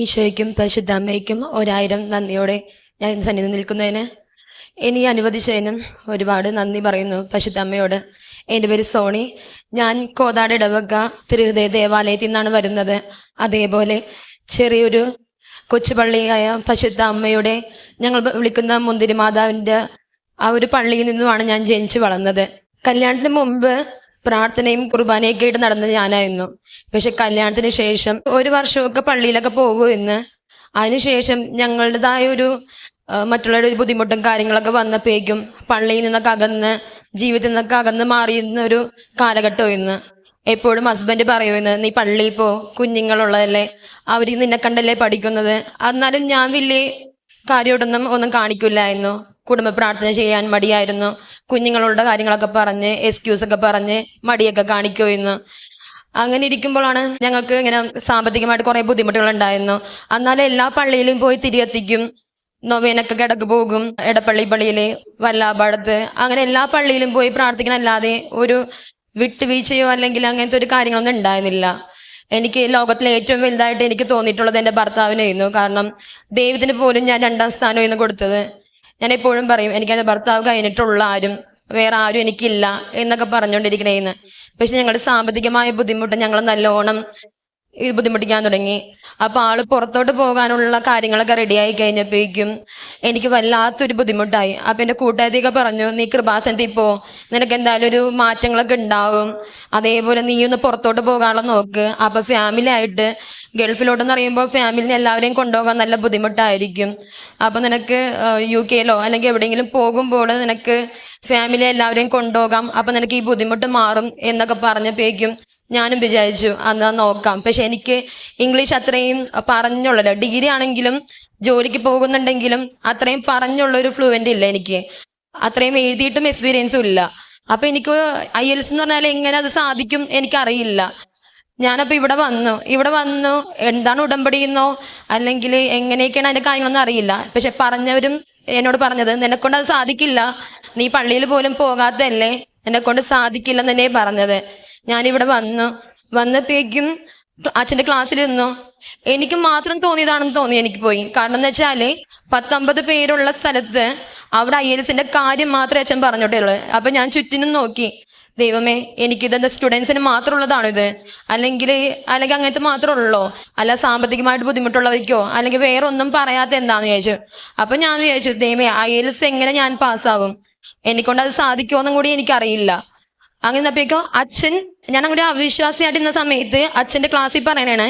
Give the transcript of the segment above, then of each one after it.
ഈശോയ്ക്കും പരിശുദ്ധ അമ്മയ്ക്കും ഒരായിരം നന്ദിയോടെ ഞാൻ സന്നിധി നിൽക്കുന്നതിന്. ഇനി അനുവദിച്ചതിനും ഒരുപാട് നന്ദി പറയുന്നു പരിശുദ്ധ അമ്മയോട്. എന്റെ പേര് സോണി. ഞാൻ കോതാട് ഇടവക തിരുഹൃദയ ദേവാലയത്തിൽ നിന്നാണ് വരുന്നത്. അതേപോലെ ചെറിയൊരു കൊച്ചുപള്ളിയായ പരിശുദ്ധ അമ്മയുടെ ഞങ്ങൾ വിളിക്കുന്ന മുന്തിരി മാതാവിന്റെ ആ ഒരു പള്ളിയിൽ നിന്നുമാണ് ഞാൻ ജനിച്ചു വളർന്നത്. കല്യാണത്തിന് മുമ്പ് പ്രാർത്ഥനയും കുർബാനയൊക്കെ ആയിട്ട് നടന്നത് ഞാനായിരുന്നു. പക്ഷെ കല്യാണത്തിന് ശേഷം ഒരു വർഷമൊക്കെ പള്ളിയിലൊക്കെ പോകുമെന്ന് അതിനുശേഷം ഞങ്ങളുടേതായ ഒരു മറ്റുള്ളവരുടെ ഒരു ബുദ്ധിമുട്ടും കാര്യങ്ങളൊക്കെ വന്നപ്പോഴേക്കും പള്ളിയിൽ നിന്നൊക്കെ അകന്ന് ജീവിതത്തിൽ നിന്നൊക്കെ അകന്ന് മാറിയിരുന്ന ഒരു കാലഘട്ടമായിരുന്നു എപ്പോഴും ഹസ്ബൻഡ് പറയുമെന്ന് നീ പള്ളിയിൽ പോ കുഞ്ഞുങ്ങളുള്ളതല്ലേ? അവർ നിന്നെ കണ്ടല്ലേ പഠിക്കുന്നത്? എന്നാലും ഞാൻ വലിയ കാര്യമായിട്ടൊന്നും ഒന്നും കാണിക്കില്ലായിരുന്നു. കുടുംബ പ്രാർത്ഥന ചെയ്യാൻ മടിയായിരുന്നു. കുഞ്ഞുങ്ങളുടെ കാര്യങ്ങളൊക്കെ പറഞ്ഞ് എക്സ്ക്യൂസ് ഒക്കെ പറഞ്ഞ് മടിയൊക്കെ കാണിക്കുമായിരുന്നു അങ്ങനെ ഇരിക്കുമ്പോഴാണ് ഞങ്ങൾക്ക് ഇങ്ങനെ സാമ്പത്തികമായിട്ട് കുറേ ബുദ്ധിമുട്ടുകൾ ഉണ്ടായിരുന്നു എന്നാലും എല്ലാ പള്ളിയിലും പോയി തിരികെത്തിക്കും നൊവേനൊക്കെ കിടക്ക് പോകും. എടപ്പള്ളി പള്ളിയിൽ വല്ലാപാടത്ത്. അങ്ങനെ എല്ലാ പള്ളിയിലും പോയി പ്രാർത്ഥിക്കണല്ലാതെ ഒരു വിട്ടുവീഴ്ചയോ അല്ലെങ്കിൽ അങ്ങനത്തെ ഒരു കാര്യങ്ങളൊന്നും ഉണ്ടായിരുന്നില്ല. എനിക്ക് ലോകത്തിലെ ഏറ്റവും വലുതായിട്ട് എനിക്ക് തോന്നിയിട്ടുള്ളത് എന്റെ ഭർത്താവിനായിരുന്നു. കാരണം ദൈവത്തിന് പോലും ഞാൻ രണ്ടാം സ്ഥാനം സ്ഥാനമായിരുന്നു കൊടുത്തത്. ഞാൻ എപ്പോഴും പറയും എനിക്ക് എന്റെ ഭർത്താവ് കഴിഞ്ഞിട്ടുള്ള ആരും വേറെ ആരും എനിക്കില്ല എന്നൊക്കെ പറഞ്ഞുകൊണ്ടിരിക്കണേന്ന്. പക്ഷെ ഞങ്ങളുടെ സാമ്പത്തികമായ ബുദ്ധിമുട്ട് ഞങ്ങൾ നല്ലോണം ബുദ്ധിമുട്ടിക്കാൻ തുടങ്ങി. അപ്പൊ ആൾ പുറത്തോട്ട് പോകാനുള്ള കാര്യങ്ങളൊക്കെ റെഡിയായി കഴിഞ്ഞപ്പോഴേക്കും എനിക്ക് വല്ലാത്തൊരു ബുദ്ധിമുട്ടായി. അപ്പൊ എന്റെ കൂട്ടുകാരിയൊക്കെ പറഞ്ഞു നീ കൃപാസനത്തിൽ പോ. നിനക്ക് എന്തായാലും ഒരു മാറ്റങ്ങളൊക്കെ ഉണ്ടാവും. അതേപോലെ നീ ഒന്ന് പുറത്തോട്ട് പോകാനുള്ള നോക്ക്. അപ്പൊ ഫാമിലി ആയിട്ട് ഗൾഫിലോട്ടെന്ന് പറയുമ്പോൾ ഫാമിലിനെ എല്ലാവരെയും കൊണ്ടുപോകാൻ നല്ല ബുദ്ധിമുട്ടായിരിക്കും. അപ്പൊ നിനക്ക് യു കെയിലോ അല്ലെങ്കിൽ എവിടെയെങ്കിലും പോകുമ്പോൾ നിനക്ക് ഫാമിലി എല്ലാവരെയും കൊണ്ടുപോകാം. അപ്പൊ നിനക്ക് ഈ ബുദ്ധിമുട്ട് മാറും എന്നൊക്കെ പറഞ്ഞപ്പോഴേക്കും ഞാനും വിചാരിച്ചു എന്നാ നോക്കാം. പക്ഷെ എനിക്ക് ഇംഗ്ലീഷ് അത്രയും പറഞ്ഞുള്ളല്ലോ ഡിഗ്രി ആണെങ്കിലും ജോലിക്ക് പോകുന്നുണ്ടെങ്കിലും അത്രയും പറഞ്ഞുള്ള ഒരു ഫ്ലുവന്റ് ഇല്ല എനിക്ക്. അത്രയും എഴുതിയിട്ടും എക്സ്പീരിയൻസും ഇല്ല. അപ്പൊ എനിക്ക് ഐ എൽസ് എന്ന് പറഞ്ഞാൽ എങ്ങനെ അത് സാധിക്കും എനിക്കറിയില്ല. ഞാനപ്പോ ഇവിടെ വന്നു. ഇവിടെ വന്നു എന്താണ് ഉടമ്പടി എന്നോ അല്ലെങ്കിൽ എങ്ങനെയൊക്കെയാണ് അതിന്റെ കാര്യങ്ങളൊന്നും അറിയില്ല. പക്ഷെ പറഞ്ഞവരും എന്നോട് പറഞ്ഞത് നിന്നെക്കൊണ്ട് അത് സാധിക്കില്ല. നീ പള്ളിയിൽ പോലും പോകാത്തതല്ലേ. എന്നെക്കൊണ്ട് സാധിക്കില്ല തന്നെ പറഞ്ഞത്. ഞാനിവിടെ വന്നു. വന്നപ്പോഴേക്കും അച്ഛന്റെ ക്ലാസ്സിൽ നിന്നു. എനിക്ക് മാത്രം തോന്നിയതാണെന്ന് തോന്നി എനിക്ക് പോയി. കാരണം എന്ന് വെച്ചാൽ പത്തൊമ്പത് പേരുള്ള സ്ഥലത്ത് അവിടെ ഐ എൽസിന്റെ കാര്യം മാത്രമേ അച്ഛൻ പറഞ്ഞോട്ടുള്ളൂ. അപ്പൊ ഞാൻ ചുറ്റിനും നോക്കി. ദൈവമേ എനിക്കിതെന്താ സ്റ്റുഡൻസിന് മാത്രമുള്ളതാണോ ഇത്? അല്ലെങ്കിൽ അല്ലെങ്കിൽ അങ്ങനത്തെ മാത്രമേ ഉള്ളോ അല്ല സാമ്പത്തികമായിട്ട് ബുദ്ധിമുട്ടുള്ളവർക്കോ? അല്ലെങ്കിൽ വേറെ ഒന്നും പറയാത്ത എന്താന്ന് ചോദിച്ചു അപ്പൊ ഞാൻ വിചാരിച്ചു ദൈവമേ ഐ എൽസ് എങ്ങനെ ഞാൻ പാസ്സാകും എനിക്കൊണ്ട് അത് സാധിക്കുമോ സാധിക്കുമോന്നും കൂടി എനിക്കറിയില്ല. അങ്ങനെ അപ്പോഴേക്കോ അച്ഛൻ ഞാൻ അങ്ങനെ അവിശ്വാസിയായിട്ടിരുന്ന സമയത്ത് അച്ഛന്റെ ക്ലാസ്സിൽ പറയണേ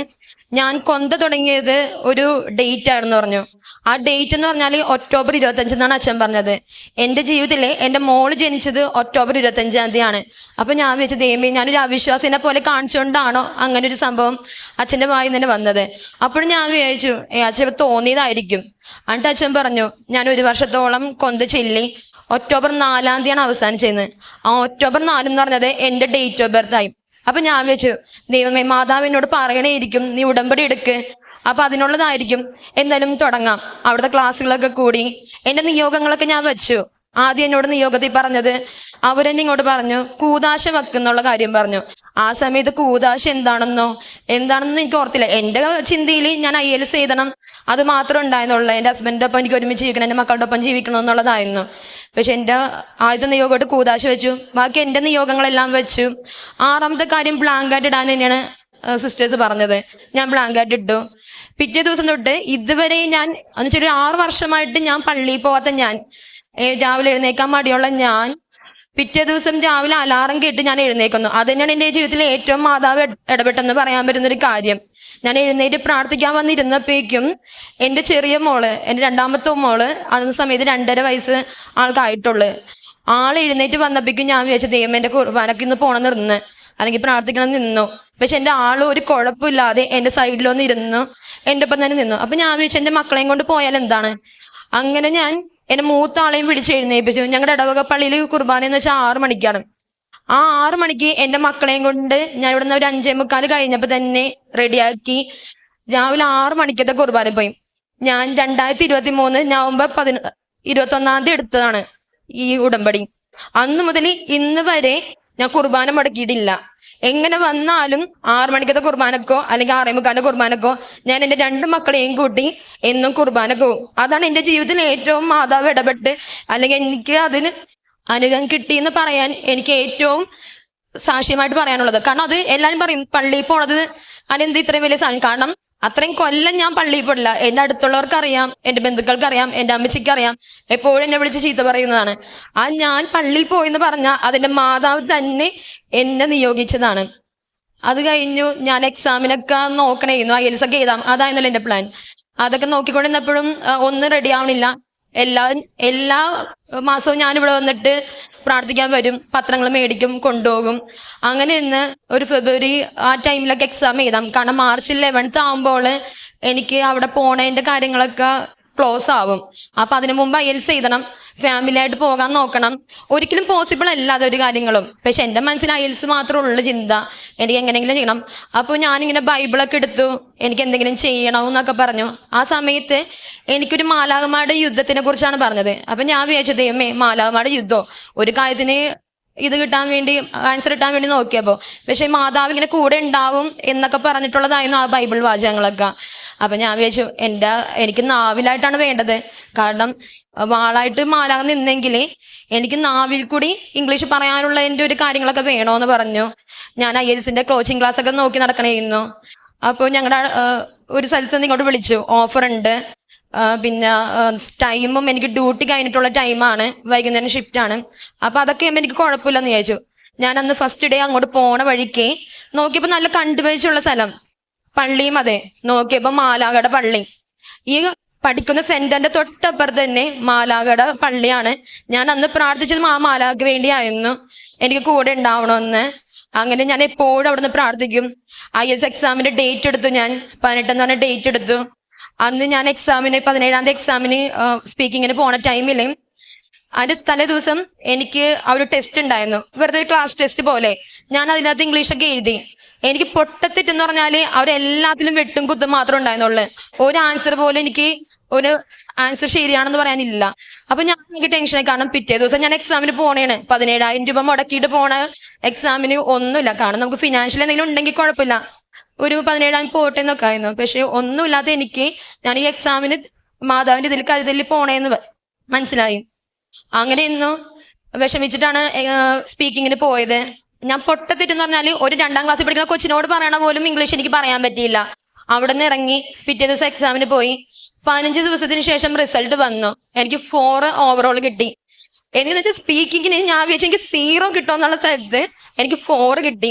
ഞാൻ കൊന്ത തുടങ്ങിയത് ഒരു ഡേറ്റ് ആണെന്ന് പറഞ്ഞു. ആ ഡേറ്റ് എന്ന് പറഞ്ഞാൽ ഒക്ടോബർ ഇരുപത്തഞ്ച് എന്നാണ് അച്ഛൻ പറഞ്ഞത്. എന്റെ ജീവിതത്തിലെ എന്റെ മോൾ ജനിച്ചത് ഒക്ടോബർ ഇരുപത്തഞ്ചാം തീയതിയാണ്. അപ്പൊ ഞാൻ വിളിച്ചത് ദൈവമേ ഞാനൊരു അവിശ്വാസിനെ പോലെ കാണിച്ചുകൊണ്ടാണോ അങ്ങനെ ഒരു സംഭവം അച്ഛന്റെ വായിൽ നിന്ന് വന്നത്? അപ്പോഴും ഞാൻ വിചാരിച്ചു ഏ അച്ഛൻ തോന്നിയതായിരിക്കും. എന്നിട്ട് അച്ഛൻ പറഞ്ഞു ഞാൻ ഒരു വർഷത്തോളം കൊന്ത ചെല്ലി ഒക്ടോബർ നാലാം തീയതി അവസാനം ചെയ്യുന്നത്. ആ ഒക്ടോബർ നാലെന്ന് പറഞ്ഞത് എന്റെ ഡേറ്റ് ഓഫ് ബർത്ത് ആയി. അപ്പൊ ഞാൻ വെച്ചു ദൈവമേ മാതാവിനോട് പറയണേയിരിക്കും നീ ഉടമ്പടി എടുക്ക്. അപ്പൊ അതിനുള്ളതായിരിക്കും. എന്തായാലും തുടങ്ങാം. അവിടുത്തെ ക്ലാസ്സുകളൊക്കെ കൂടി. എന്റെ നിയോഗങ്ങളൊക്കെ ഞാൻ വെച്ചു. ആദ്യം എന്നോട് നിയോഗത്തിൽ പറഞ്ഞത് അവരെന്നെ ഇങ്ങോട്ട് പറഞ്ഞു കൂതാശ വെക്കുന്നുള്ള കാര്യം പറഞ്ഞു. ആ സമയത്ത് കൂതാശ എന്താണെന്നോ എന്താണെന്നോ എനിക്ക് ഓർത്തില്ല. എന്റെ ചിന്തയിൽ ഞാൻ ഐ എൽ എസ് എഴുതണം. അത് മാത്രം ഉണ്ടായിരുന്നുള്ളൂ. എന്റെ ഹസ്ബൻഡിന്റെ ഒപ്പം എനിക്ക് ഒരുമിച്ച് ജീവിക്കണം എന്റെ മക്കളുടെ ഒപ്പം ജീവിക്കണം എന്നുള്ളതായിരുന്നു പക്ഷെ എന്റെ ആദ്യത്തെ നിയോഗമായിട്ട് കൂതാശ വെച്ചു. ബാക്കി എന്റെ നിയോഗങ്ങളെല്ലാം വെച്ചു. ആറാമത്തെ കാര്യം ബ്ലാങ്കായിട്ട് ഇടാൻ തന്നെയാണ് സിസ്റ്റേഴ്സ് പറഞ്ഞത്. ഞാൻ ബ്ലാങ്കായിട്ട് ഇട്ടു. പിറ്റേ ദിവസം തൊട്ട് ഇതുവരെ ഞാൻ എന്ന് ഒരു ആറ് വർഷമായിട്ട് ഞാൻ പള്ളിയിൽ പോവാത്ത ഞാൻ. രാവിലെ എഴുന്നേക്കാൻ മടിയുള്ള ഞാൻ. പിറ്റേ ദിവസം രാവിലെ അലാറം കേട്ട് ഞാൻ എഴുന്നേക്കുന്നു. അത് തന്നെയാണ് എന്റെ ജീവിതത്തിലെ ഏറ്റവും മാതാവ് ഇട- ഇടപെട്ടെന്ന് പറയാൻ പറ്റുന്ന ഒരു കാര്യം. ഞാൻ എഴുന്നേറ്റ് പ്രാർത്ഥിക്കാൻ വന്നിരുന്നപ്പോഴേക്കും എന്റെ ചെറിയ മോൾ എന്റെ രണ്ടാമത്തെ മോൾ അന്ന സമയത്ത് രണ്ടര വയസ്സ് ആൾക്കായിട്ടുള്ളു. ആൾ എഴുന്നേറ്റ് വന്നപ്പോഴേക്കും ഞാൻ വിചാരിച്ചു ദൈവം എന്റെ കുർബാനക്ക് ഇന്ന് പോണം നിന്ന് അല്ലെങ്കിൽ പ്രാർത്ഥിക്കണം നിന്നു. പക്ഷെ എന്റെ ആൾ ഒരു കുഴപ്പമില്ലാതെ എന്റെ സൈഡിലൊന്ന് ഇരുന്നു എന്റെ ഒപ്പം തന്നെ നിന്നു. അപ്പൊ ഞാൻ വിചാരിച്ചു എന്റെ മക്കളെയും കൊണ്ട് പോയാൽ എന്താണ്? അങ്ങനെ ഞാൻ എന്നെ മൂത്ത ആളെയും വിളിച്ച് ഞങ്ങളുടെ ഇടവക പള്ളിയിൽ കുർബാന എന്ന് വെച്ചാൽ ആറ് മണിക്കാണ്. ആ ആറ് മണിക്ക് എന്റെ മക്കളെയും കൊണ്ട് ഞാൻ ഇവിടുന്ന് ഒരു അഞ്ചേ മുക്കാൽ കഴിഞ്ഞപ്പോൾ തന്നെ റെഡിയാക്കി. രാവിലെ ആറ് മണിക്കത്തെ കുർബാന പോയി. ഞാൻ രണ്ടായിരത്തി ഇരുപത്തി മൂന്ന് നവംബർ പതിന ഇരുപത്തി ഒന്നാം തീയതി എടുത്തതാണ് ഈ ഉടമ്പടി. അന്ന് മുതൽ ഇന്ന് വരെ ഞാൻ കുർബാന മുടക്കിയിട്ടില്ല. എങ്ങനെ വന്നാലും ആറു മണിക്കത്തെ കുർബാനക്കോ അല്ലെങ്കിൽ ആറേ മുക്കാലിന്റെ കുർബാനക്കോ ഞാൻ എന്റെ രണ്ട് മക്കളെയും കൂട്ടി എന്നും കുർബാനക്കോ അതാണ് എന്റെ ജീവിതത്തിൽ ഏറ്റവും മാതാവ് ഇടപെട്ട് അല്ലെങ്കിൽ എനിക്ക് അതിന് അനുഗ്രഹം കിട്ടിയെന്ന് പറയാൻ എനിക്ക് ഏറ്റവും സാക്ഷ്യമായിട്ട് പറയാനുള്ളത്. കാരണം അത് എല്ലാവരും പറയും പള്ളിയിൽ പോണത് അതെന്ത് ഇത്രയും വലിയ സാധനം. കാരണം അത്രയും കൊല്ലം ഞാൻ പള്ളിയിൽ പോയില്ല എന്റെ അടുത്തുള്ളവർക്ക് അറിയാം എന്റെ ബന്ധുക്കൾക്ക് അറിയാം എന്റെ അമ്മച്ചിക്ക് അറിയാം എപ്പോഴും എന്നെ വിളിച്ച് ചീത്ത പറയുന്നതാണ്. ആ ഞാൻ പള്ളിയിൽ പോയെന്ന് പറഞ്ഞാൽ അതിന്റെ മാതാവ് തന്നെ എന്നെ നിയോഗിച്ചതാണ്. അത് കഴിഞ്ഞു ഞാൻ എക്സാമിനൊക്കെ നോക്കണേന്നു ഐ എൽസ് ഒക്കെ എഴുതാം. അതായിരുന്നല്ലോ എന്റെ പ്ലാൻ അതൊക്കെ നോക്കിക്കൊണ്ടിരുന്നപ്പോഴും ഒന്നും റെഡി ആവണില്ല. എല്ലാ എല്ലാ മാസവും ഞാനിവിടെ വന്നിട്ട് പ്രാർത്ഥിക്കാൻ വരും പത്രങ്ങൾ മേടിക്കും കൊണ്ടുപോകും. അങ്ങനെ ഇന്ന് ഒരു ഫെബ്രുവരി ആ ടൈമിലൊക്കെ എക്സാം എഴുതാം. കാരണം മാർച്ച് ലെവൻത്ത് ആകുമ്പോൾ എനിക്ക് അവിടെ പോണതിന്റെ കാര്യങ്ങളൊക്കെ ക്ലോസ് ആവും. അപ്പൊ അതിനു മുമ്പ് അയൽസ് ചെയ്തണം ഫാമിലി ആയിട്ട് പോകാൻ നോക്കണം. ഒരിക്കലും പോസിബിൾ അല്ല അതൊരു കാര്യങ്ങളും. പക്ഷെ എന്റെ മനസ്സിൽ അയൽസ് മാത്രമേ ഉള്ളൂ ചിന്ത. എനിക്ക് എങ്ങനെയെങ്കിലും ചെയ്യണം. അപ്പോൾ ഞാനിങ്ങനെ ബൈബിളൊക്കെ എടുത്തു. എനിക്ക് എന്തെങ്കിലും ചെയ്യണം എന്നൊക്കെ പറഞ്ഞു. ആ സമയത്ത് എനിക്കൊരു മാലാകമാരുടെ യുദ്ധത്തിനെ കുറിച്ചാണ് പറഞ്ഞത്. അപ്പൊ ഞാൻ വിചാരിച്ചു ദൈവമേ മാലാകമാരുടെ യുദ്ധോ? ഒരു കാര്യത്തിന് ഇത് കിട്ടാൻ വേണ്ടി ആൻസർ കിട്ടാൻ വേണ്ടി നോക്കിയപ്പോൾ പക്ഷേ മാതാവ് ഇങ്ങനെ കൂടെ ഉണ്ടാവും എന്നൊക്കെ പറഞ്ഞിട്ടുള്ളതായിരുന്നു ആ ബൈബിൾ വാചകങ്ങളൊക്കെ. അപ്പൊ ഞാൻ വിചാരിച്ചു എന്റെ എനിക്ക് നാവിലായിട്ടാണ് വേണ്ടത്. കാരണം വാളായിട്ട് മാലാക നിന്നെങ്കിൽ എനിക്ക് നാവിൽ കൂടി ഇംഗ്ലീഷ് പറയാനുള്ള എന്റെ ഒരു കാര്യങ്ങളൊക്കെ വേണോന്ന് പറഞ്ഞു. ഞാൻ ഐ എൽസിന്റെ കോച്ചിങ് ക്ലാസ് ഒക്കെ നോക്കി നടക്കണേയിരുന്നു. അപ്പോൾ ഞങ്ങളുടെ ഒരു സ്ഥലത്ത് നിന്ന് ഇങ്ങോട്ട് വിളിച്ചു. ഓഫർ ഉണ്ട് പിന്നെ ടൈമും എനിക്ക് ഡ്യൂട്ടി കഴിഞ്ഞിട്ടുള്ള ടൈമാണ് വൈകുന്നേരം ഷിഫ്റ്റ് ആണ്. അപ്പൊ അതൊക്കെ എനിക്ക് കുഴപ്പമില്ലെന്ന് വിചാരിച്ചു. ഞാൻ അന്ന് ഫസ്റ്റ് ഡേ അങ്ങോട്ട് പോണ വഴിക്ക് നോക്കിയപ്പോൾ നല്ല കണ്ടുപേച്ചുള്ള സ്ഥലം. പള്ളിയും അതെ. നോക്കിയപ്പോൾ മാലാകട പള്ളി. ഈ പഠിക്കുന്ന സെന്ററിന്റെ തൊട്ടപ്പുറത്ത് തന്നെ മാലാകട പള്ളിയാണ്. ഞാൻ അന്ന് പ്രാർത്ഥിച്ചത് ആ മാലാക്ക് വേണ്ടിയായിരുന്നു. എനിക്ക് കൂടെ ഉണ്ടാവണമെന്ന്. അങ്ങനെ ഞാൻ എപ്പോഴും നിന്ന് പ്രാർത്ഥിക്കും. ഐ എസ് എക്സാമിന്റെ ഡേറ്റ് എടുത്തു ഞാൻ. പതിനെട്ടെന്ന് പറഞ്ഞ ഡേറ്റ് എടുത്തു. അന്ന് ഞാൻ എക്സാമിന് പതിനേഴാം തീയതി എക്സാമിന് സ്പീക്കിങ്ങിന് പോണ ടൈമിൽ അതിന്റെ തലേ ദിവസം എനിക്ക് ആ ഒരു ടെസ്റ്റ് ഉണ്ടായിരുന്നു. വെറുതെ ഒരു ക്ലാസ് ടെസ്റ്റ് പോലെ. ഞാൻ അതിനകത്ത് ഇംഗ്ലീഷൊക്കെ എഴുതി. എനിക്ക് പൊട്ടത്തെറ്റെന്ന് പറഞ്ഞാൽ അവരെല്ലാത്തിലും വെട്ടും കുത്തും മാത്രം ഉണ്ടായിരുന്നുള്ളൂ. ഒരു ആൻസർ പോലും എനിക്ക് ഒരു ആൻസർ ശരിയാണെന്ന് പറയാനില്ല. അപ്പൊ ഞാൻ എനിക്ക് ടെൻഷനായി കാരണം പിറ്റേ ദിവസം ഞാൻ എക്സാമിന് പോണേണ്. പതിനേഴായിരം രൂപ മുടക്കിയിട്ട് പോണ എക്സാമിന് ഒന്നുമില്ല. കാരണം നമുക്ക് ഫിനാൻഷ്യൽ എന്തെങ്കിലും ഉണ്ടെങ്കിൽ കുഴപ്പമില്ല. ഒരു പതിനേഴാം പോട്ടെ എന്നൊക്കെ ആയിരുന്നു. പക്ഷെ ഒന്നുമില്ലാതെ എനിക്ക് ഞാൻ ഈ എക്സാമിന് മാതാവിന്റെ ഇതിൽ കരുതലിൽ പോണേന്ന് മനസ്സിലായി. അങ്ങനെ ഇന്നു വിഷമിച്ചിട്ടാണ് സ്പീക്കിങ്ങിന് പോയത്. ഞാൻ പൊട്ടത്തിട്ടെന്ന് പറഞ്ഞാൽ ഒരു രണ്ടാം ക്ലാസ്സിൽ പഠിക്കുന്ന കൊച്ചിനോട് പറയണ പോലും ഇംഗ്ലീഷ് എനിക്ക് പറയാൻ പറ്റിയില്ല. അവിടെ നിന്ന് ഇറങ്ങി പിറ്റേ ദിവസം എക്സാമിന് പോയി. പതിനഞ്ച് ദിവസത്തിന് ശേഷം റിസൾട്ട് വന്നു. എനിക്ക് ഫോർ ഓവറോൾ കിട്ടി. എനിക്ക് വെച്ചാൽ സ്പീക്കിങ്ങിന് ഞാൻ വിചാരിച്ചു എനിക്ക് സീറോ കിട്ടുമെന്നുള്ള സ്ഥലത്ത് എനിക്ക് ഫോർ കിട്ടി.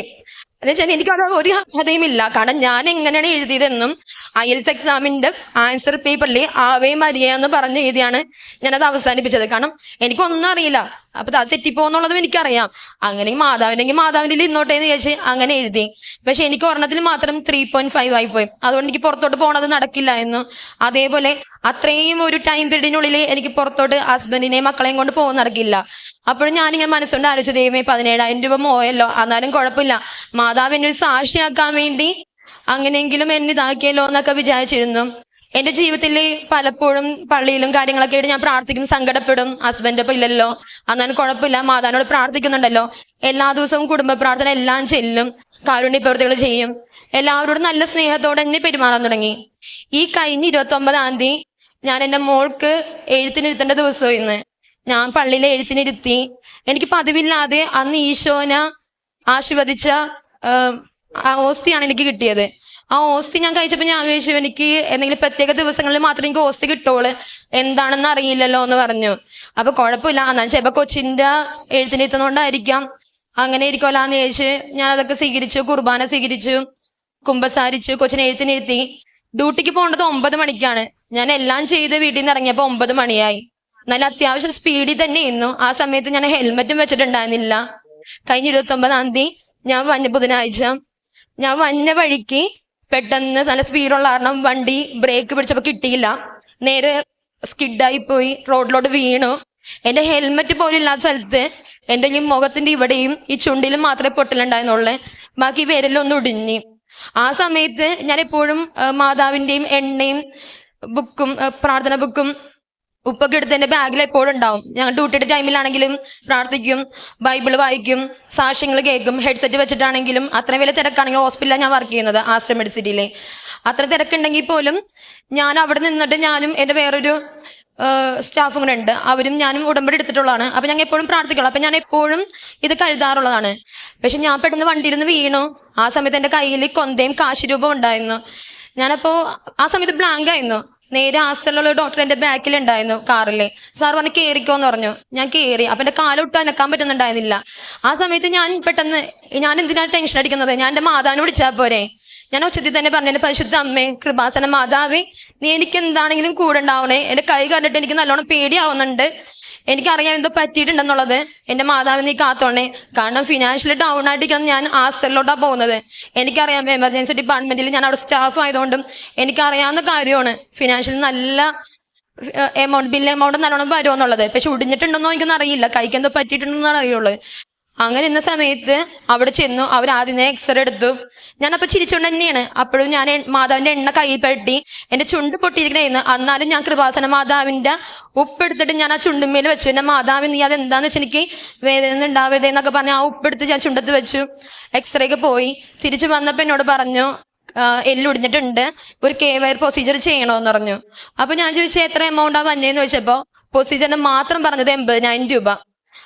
എന്ന് വെച്ചാൽ എനിക്ക് അത് ഒരു അർഹതയും ഇല്ല കാരണം ഞാൻ എങ്ങനെയാണ് എഴുതിയതെന്നും ഐ എൽസ് എക്സാമിന്റെ ആൻസർ പേപ്പറിൽ ആവേ മരിയ എന്ന് പറഞ്ഞ് എഴുതിയാണ് ഞാനത് അവസാനിപ്പിച്ചത്. കാരണം എനിക്കൊന്നും അറിയില്ല. അപ്പൊ അത് തെറ്റിപ്പോന്നുള്ളതും എനിക്കറിയാം. അങ്ങനെ മാതാവിനെങ്കിൽ മാതാവിന്റെ ഇന്നോട്ടേ എന്ന് ചോദിച്ച് അങ്ങനെ എഴുതി. പക്ഷെ എനിക്ക് ഒരെണ്ണത്തിൽ മാത്രം ത്രീ പോയിന്റ് ഫൈവ് ആയി പോയി. അതുകൊണ്ട് എനിക്ക് പുറത്തോട്ട് പോണത് എന്ന്. അതേപോലെ അത്രയും ഒരു ടൈം പീരീഡിനുള്ളിൽ എനിക്ക് പുറത്തോട്ട് ഹസ്ബൻഡിനെയും മക്കളെയും കൊണ്ട് പോകാൻ നടക്കില്ല. അപ്പോഴും ഞാനിങ്ങനെ മനസ്സുകൊണ്ട് ആലോചിച്ചു ദൈവമേ പതിനേഴായിരം രൂപ പോയല്ലോ എന്നാലും കുഴപ്പമില്ല. മാതാവ് എന്നെ ഒരു സാക്ഷിയാക്കാൻ വേണ്ടി അങ്ങനെയെങ്കിലും എന്നെ ഇതാക്കിയല്ലോ എന്നൊക്കെ വിചാരിച്ചിരുന്നു. എന്റെ ജീവിതത്തിൽ പലപ്പോഴും പള്ളിയിലും കാര്യങ്ങളൊക്കെ ആയിട്ട് ഞാൻ പ്രാർത്ഥിക്കും സങ്കടപ്പെടും. ഹസ്ബൻഡ് ഒപ്പം ഇല്ലല്ലോ. അന്നാലും കുഴപ്പമില്ല. മാതാവിനോട് പ്രാർത്ഥിക്കുന്നുണ്ടല്ലോ. എല്ലാ ദിവസവും കുടുംബ പ്രാർത്ഥന എല്ലാം ചെല്ലും. കാരുണ്യ പ്രവൃത്തികൾ ചെയ്യും. എല്ലാവരോടും നല്ല സ്നേഹത്തോടെ തന്നെ പെരുമാറാൻ തുടങ്ങി. ഈ കഴിഞ്ഞ ഇരുപത്തി ഒമ്പതാം തീയതി ഞാൻ എന്റെ മോൾക്ക് എഴുത്തിനിരുത്തേണ്ട ദിവസം ഇന്ന് ഞാൻ പള്ളിയിലെ എഴുത്തിനിരുത്തി. എനിക്ക് പതിവില്ലാതെ അന്ന് ഈശോന ആശീർവദിച്ച ഓസ്തിയാണ് എനിക്ക് കിട്ടിയത്. ആ ഓസ്തി ഞാൻ കഴിച്ചപ്പോൾ ഞാൻ വിചാരിച്ചു എനിക്ക് എന്തെങ്കിലും പ്രത്യേക ദിവസങ്ങളിൽ മാത്രം എനിക്ക് ഓസ്തി കിട്ടുള്ളൂ എന്താണെന്ന് അറിയില്ലല്ലോ എന്ന് പറഞ്ഞു. അപ്പൊ കുഴപ്പമില്ല. എന്നാൽ ചിലപ്പോൾ കൊച്ചിന്റെ എഴുത്തിനിരുത്തുന്നോണ്ടായിരിക്കാം അങ്ങനെ ഇരിക്കുമല്ലാന്ന് ചോദിച്ച് ഞാൻ അതൊക്കെ സ്വീകരിച്ചു കുർബാന സ്വീകരിച്ചു കുമ്പസാരിച്ചു കൊച്ചിനെ എഴുത്തിനിരുത്തി ഡ്യൂട്ടിക്ക് പോകേണ്ടത് ഒമ്പത് മണിക്കാണ്. ഞാൻ എല്ലാം ചെയ്ത് വീട്ടിൽ നിന്ന് ഇറങ്ങിയപ്പോൾ ഒമ്പത് മണിയായി. നല്ല അത്യാവശ്യം സ്പീഡിൽ തന്നെ ഇരുന്നു ആ സമയത്ത് ഞാൻ ഹെൽമെറ്റും വെച്ചിട്ടുണ്ടായിരുന്നില്ല. കഴിഞ്ഞ ഇരുപത്തി ഒമ്പതാം തീയതി ഞാൻ വന്ന ബുധനാഴ്ച ഞാൻ വന്ന വഴിക്ക് പെട്ടെന്ന് നല്ല സ്പീഡുള്ള കാരണം വണ്ടി ബ്രേക്ക് പിടിച്ചപ്പോൾ കിട്ടിയില്ല. നേരെ സ്കിഡായി പോയി റോഡിലോട്ട് വീണു. എന്റെ ഹെൽമെറ്റ് പോലും ഇല്ലാത്ത സ്ഥലത്ത് എന്റെ ഈ മുഖത്തിന്റെ ഇവിടെയും ഈ ചുണ്ടിലും മാത്രമേ പൊട്ടലുണ്ടായിരുന്നുള്ളൂ. ബാക്കി വിരലൊന്നും ഒടിഞ്ഞി. ആ സമയത്ത് ഞാൻ എപ്പോഴും മാതാവിന്റെയും എണ്ണയും ബുക്കും പ്രാർത്ഥന ബുക്കും ഉപ്പൊക്കെ എടുത്ത് എന്റെ ബാഗിൽ എപ്പോഴും ഉണ്ടാവും. ഞങ്ങൾ ഡ്യൂട്ടിയുടെ ടൈമിലാണെങ്കിലും പ്രാർത്ഥിക്കും ബൈബിൾ വായിക്കും സാക്ഷ്യങ്ങൾ കേൾക്കും ഹെഡ്സെറ്റ് വെച്ചിട്ടാണെങ്കിലും അത്ര വലിയ തിരക്കാണെങ്കിലും ഹോസ്പിറ്റലിലാണ് ഞാൻ വർക്ക് ചെയ്യുന്നത് ആസ്റ്റർ മെഡിസിറ്റിയിലെ അത്ര തിരക്കുണ്ടെങ്കിൽ പോലും ഞാൻ അവിടെ നിന്നിട്ട് ഞാനും എന്റെ വേറൊരു സ്റ്റാഫും കൂടെ ഉണ്ട്. അവരും ഞാനും ഉടമ്പടി എടുത്തിട്ടുള്ളതാണ്. അപ്പം ഞങ്ങൾ എപ്പോഴും പ്രാർത്ഥിക്കുള്ളൂ അപ്പം ഞാൻ എപ്പോഴും ഇത് കഴുതാറുള്ളതാണ് പക്ഷെ ഞാൻ പെട്ടെന്ന് വണ്ടിയിൽ നിന്ന് വീണു. ആ സമയത്ത് എന്റെ കയ്യിൽ കൊന്തയും കാശ് രൂപം ഉണ്ടായിരുന്നു. ഞാനപ്പോൾ ആ സമയത്ത് ബ്ലാങ്ക് ആയിരുന്നു. നേരെ ആസ്റ്ററിലുള്ള ഒരു ഡോക്ടർ എന്റെ ബാക്കിൽ ഉണ്ടായിരുന്നു കാറിൽ. സാർ പറഞ്ഞു കയറിക്കോന്ന് പറഞ്ഞു. ഞാൻ കയറി അപ്പൊ എന്റെ കാലൊട്ട് അനക്കാൻ പറ്റുന്നുണ്ടായിരുന്നില്ല. ആ സമയത്ത് ഞാൻ പെട്ടെന്ന് ഞാൻ എന്തിനാണ് ടെൻഷൻ അടിക്കുന്നത്? ഞാൻ എന്റെ മാതാവിനെ വിളിച്ചാൽ പോരെ? ഞാൻ ഉച്ചത്തിൽ തന്നെ പറഞ്ഞു എന്റെ പരിശുദ്ധ അമ്മേ കൃപാസന മാതാവേ നീ എനിക്ക് എന്താണെങ്കിലും കൂടെ ഉണ്ടാവണേ. എന്റെ കൈ കണ്ടിട്ട് എനിക്ക് നല്ലോണം പേടിയാവുന്നുണ്ട്. എനിക്കറിയാം എന്തോ പറ്റിയിട്ടുണ്ടെന്നുള്ളത്. എന്റെ മാതാവ് നീ കാത്തോണേ. കാരണം ഫിനാൻഷ്യലി ഡൗൺ ആയിട്ടിരിക്കണം ഞാൻ ഹാസ്റ്റലിലോട്ടാണ് പോകുന്നത്. എനിക്കറിയാം എമർജൻസി ഡിപ്പാർട്ട്മെന്റിൽ ഞാൻ അവിടെ സ്റ്റാഫ് ആയതുകൊണ്ടും എനിക്കറിയാവുന്ന കാര്യമാണ്. ഫിനാൻഷ്യലി നല്ല എമൗണ്ട് ബില്ല് എമൗണ്ട് നല്ലോണം വരുമെന്നുള്ളത് പക്ഷെ ഒടിഞ്ഞിട്ടുണ്ടെന്നോ എനിക്കൊന്നും അറിയില്ല. കൈക്ക് എന്തോ പറ്റിയിട്ടുണ്ടെന്നോ അറിയുള്ളൂ. അങ്ങനെ ഇന്ന സമയത്ത് അവിടെ ചെന്നു. അവർ ആദ്യം എക്സ്റേ എടുത്തു. ഞാനപ്പോൾ ചിരിച്ചുകൊണ്ട് തന്നെയാണ്. അപ്പോഴും ഞാൻ മാതാവിന്റെ എണ്ണ കയ്യിൽ പെട്ടി എന്റെ ചുണ്ട് പൊട്ടിയിരിക്കണേന്ന് എന്നാലും ഞാൻ കൃപാസന മാതാവിന്റെ ഉപ്പെടുത്തിട്ട് ഞാൻ ആ ചുണ്ടുമേൽ വെച്ചു. എന്റെ മാതാവ് നീ അതെന്താന്ന് വെച്ചാൽ എനിക്ക് വേദന ഉണ്ടാവരുതേ എന്നൊക്കെ പറഞ്ഞ് ആ ഉപ്പെടുത്ത് ഞാൻ ചുണ്ടത്ത് വെച്ചു. എക്സ്റേക്ക് പോയി. തിരിച്ചു വന്നപ്പോൾ എന്നോട് പറഞ്ഞു എല്ലൊടിഞ്ഞിട്ടുണ്ട് ഒരു കെ വയർ പ്രൊസീജിയർ ചെയ്യണമെന്ന് പറഞ്ഞു. അപ്പൊ ഞാൻ ചോദിച്ചു എത്ര എമൗണ്ടാണ് വന്നേന്ന്? ചോദിച്ചപ്പോ പ്രൊസീജിയറിന് മാത്രം പറഞ്ഞത് എൺപതിനായിരം രൂപ.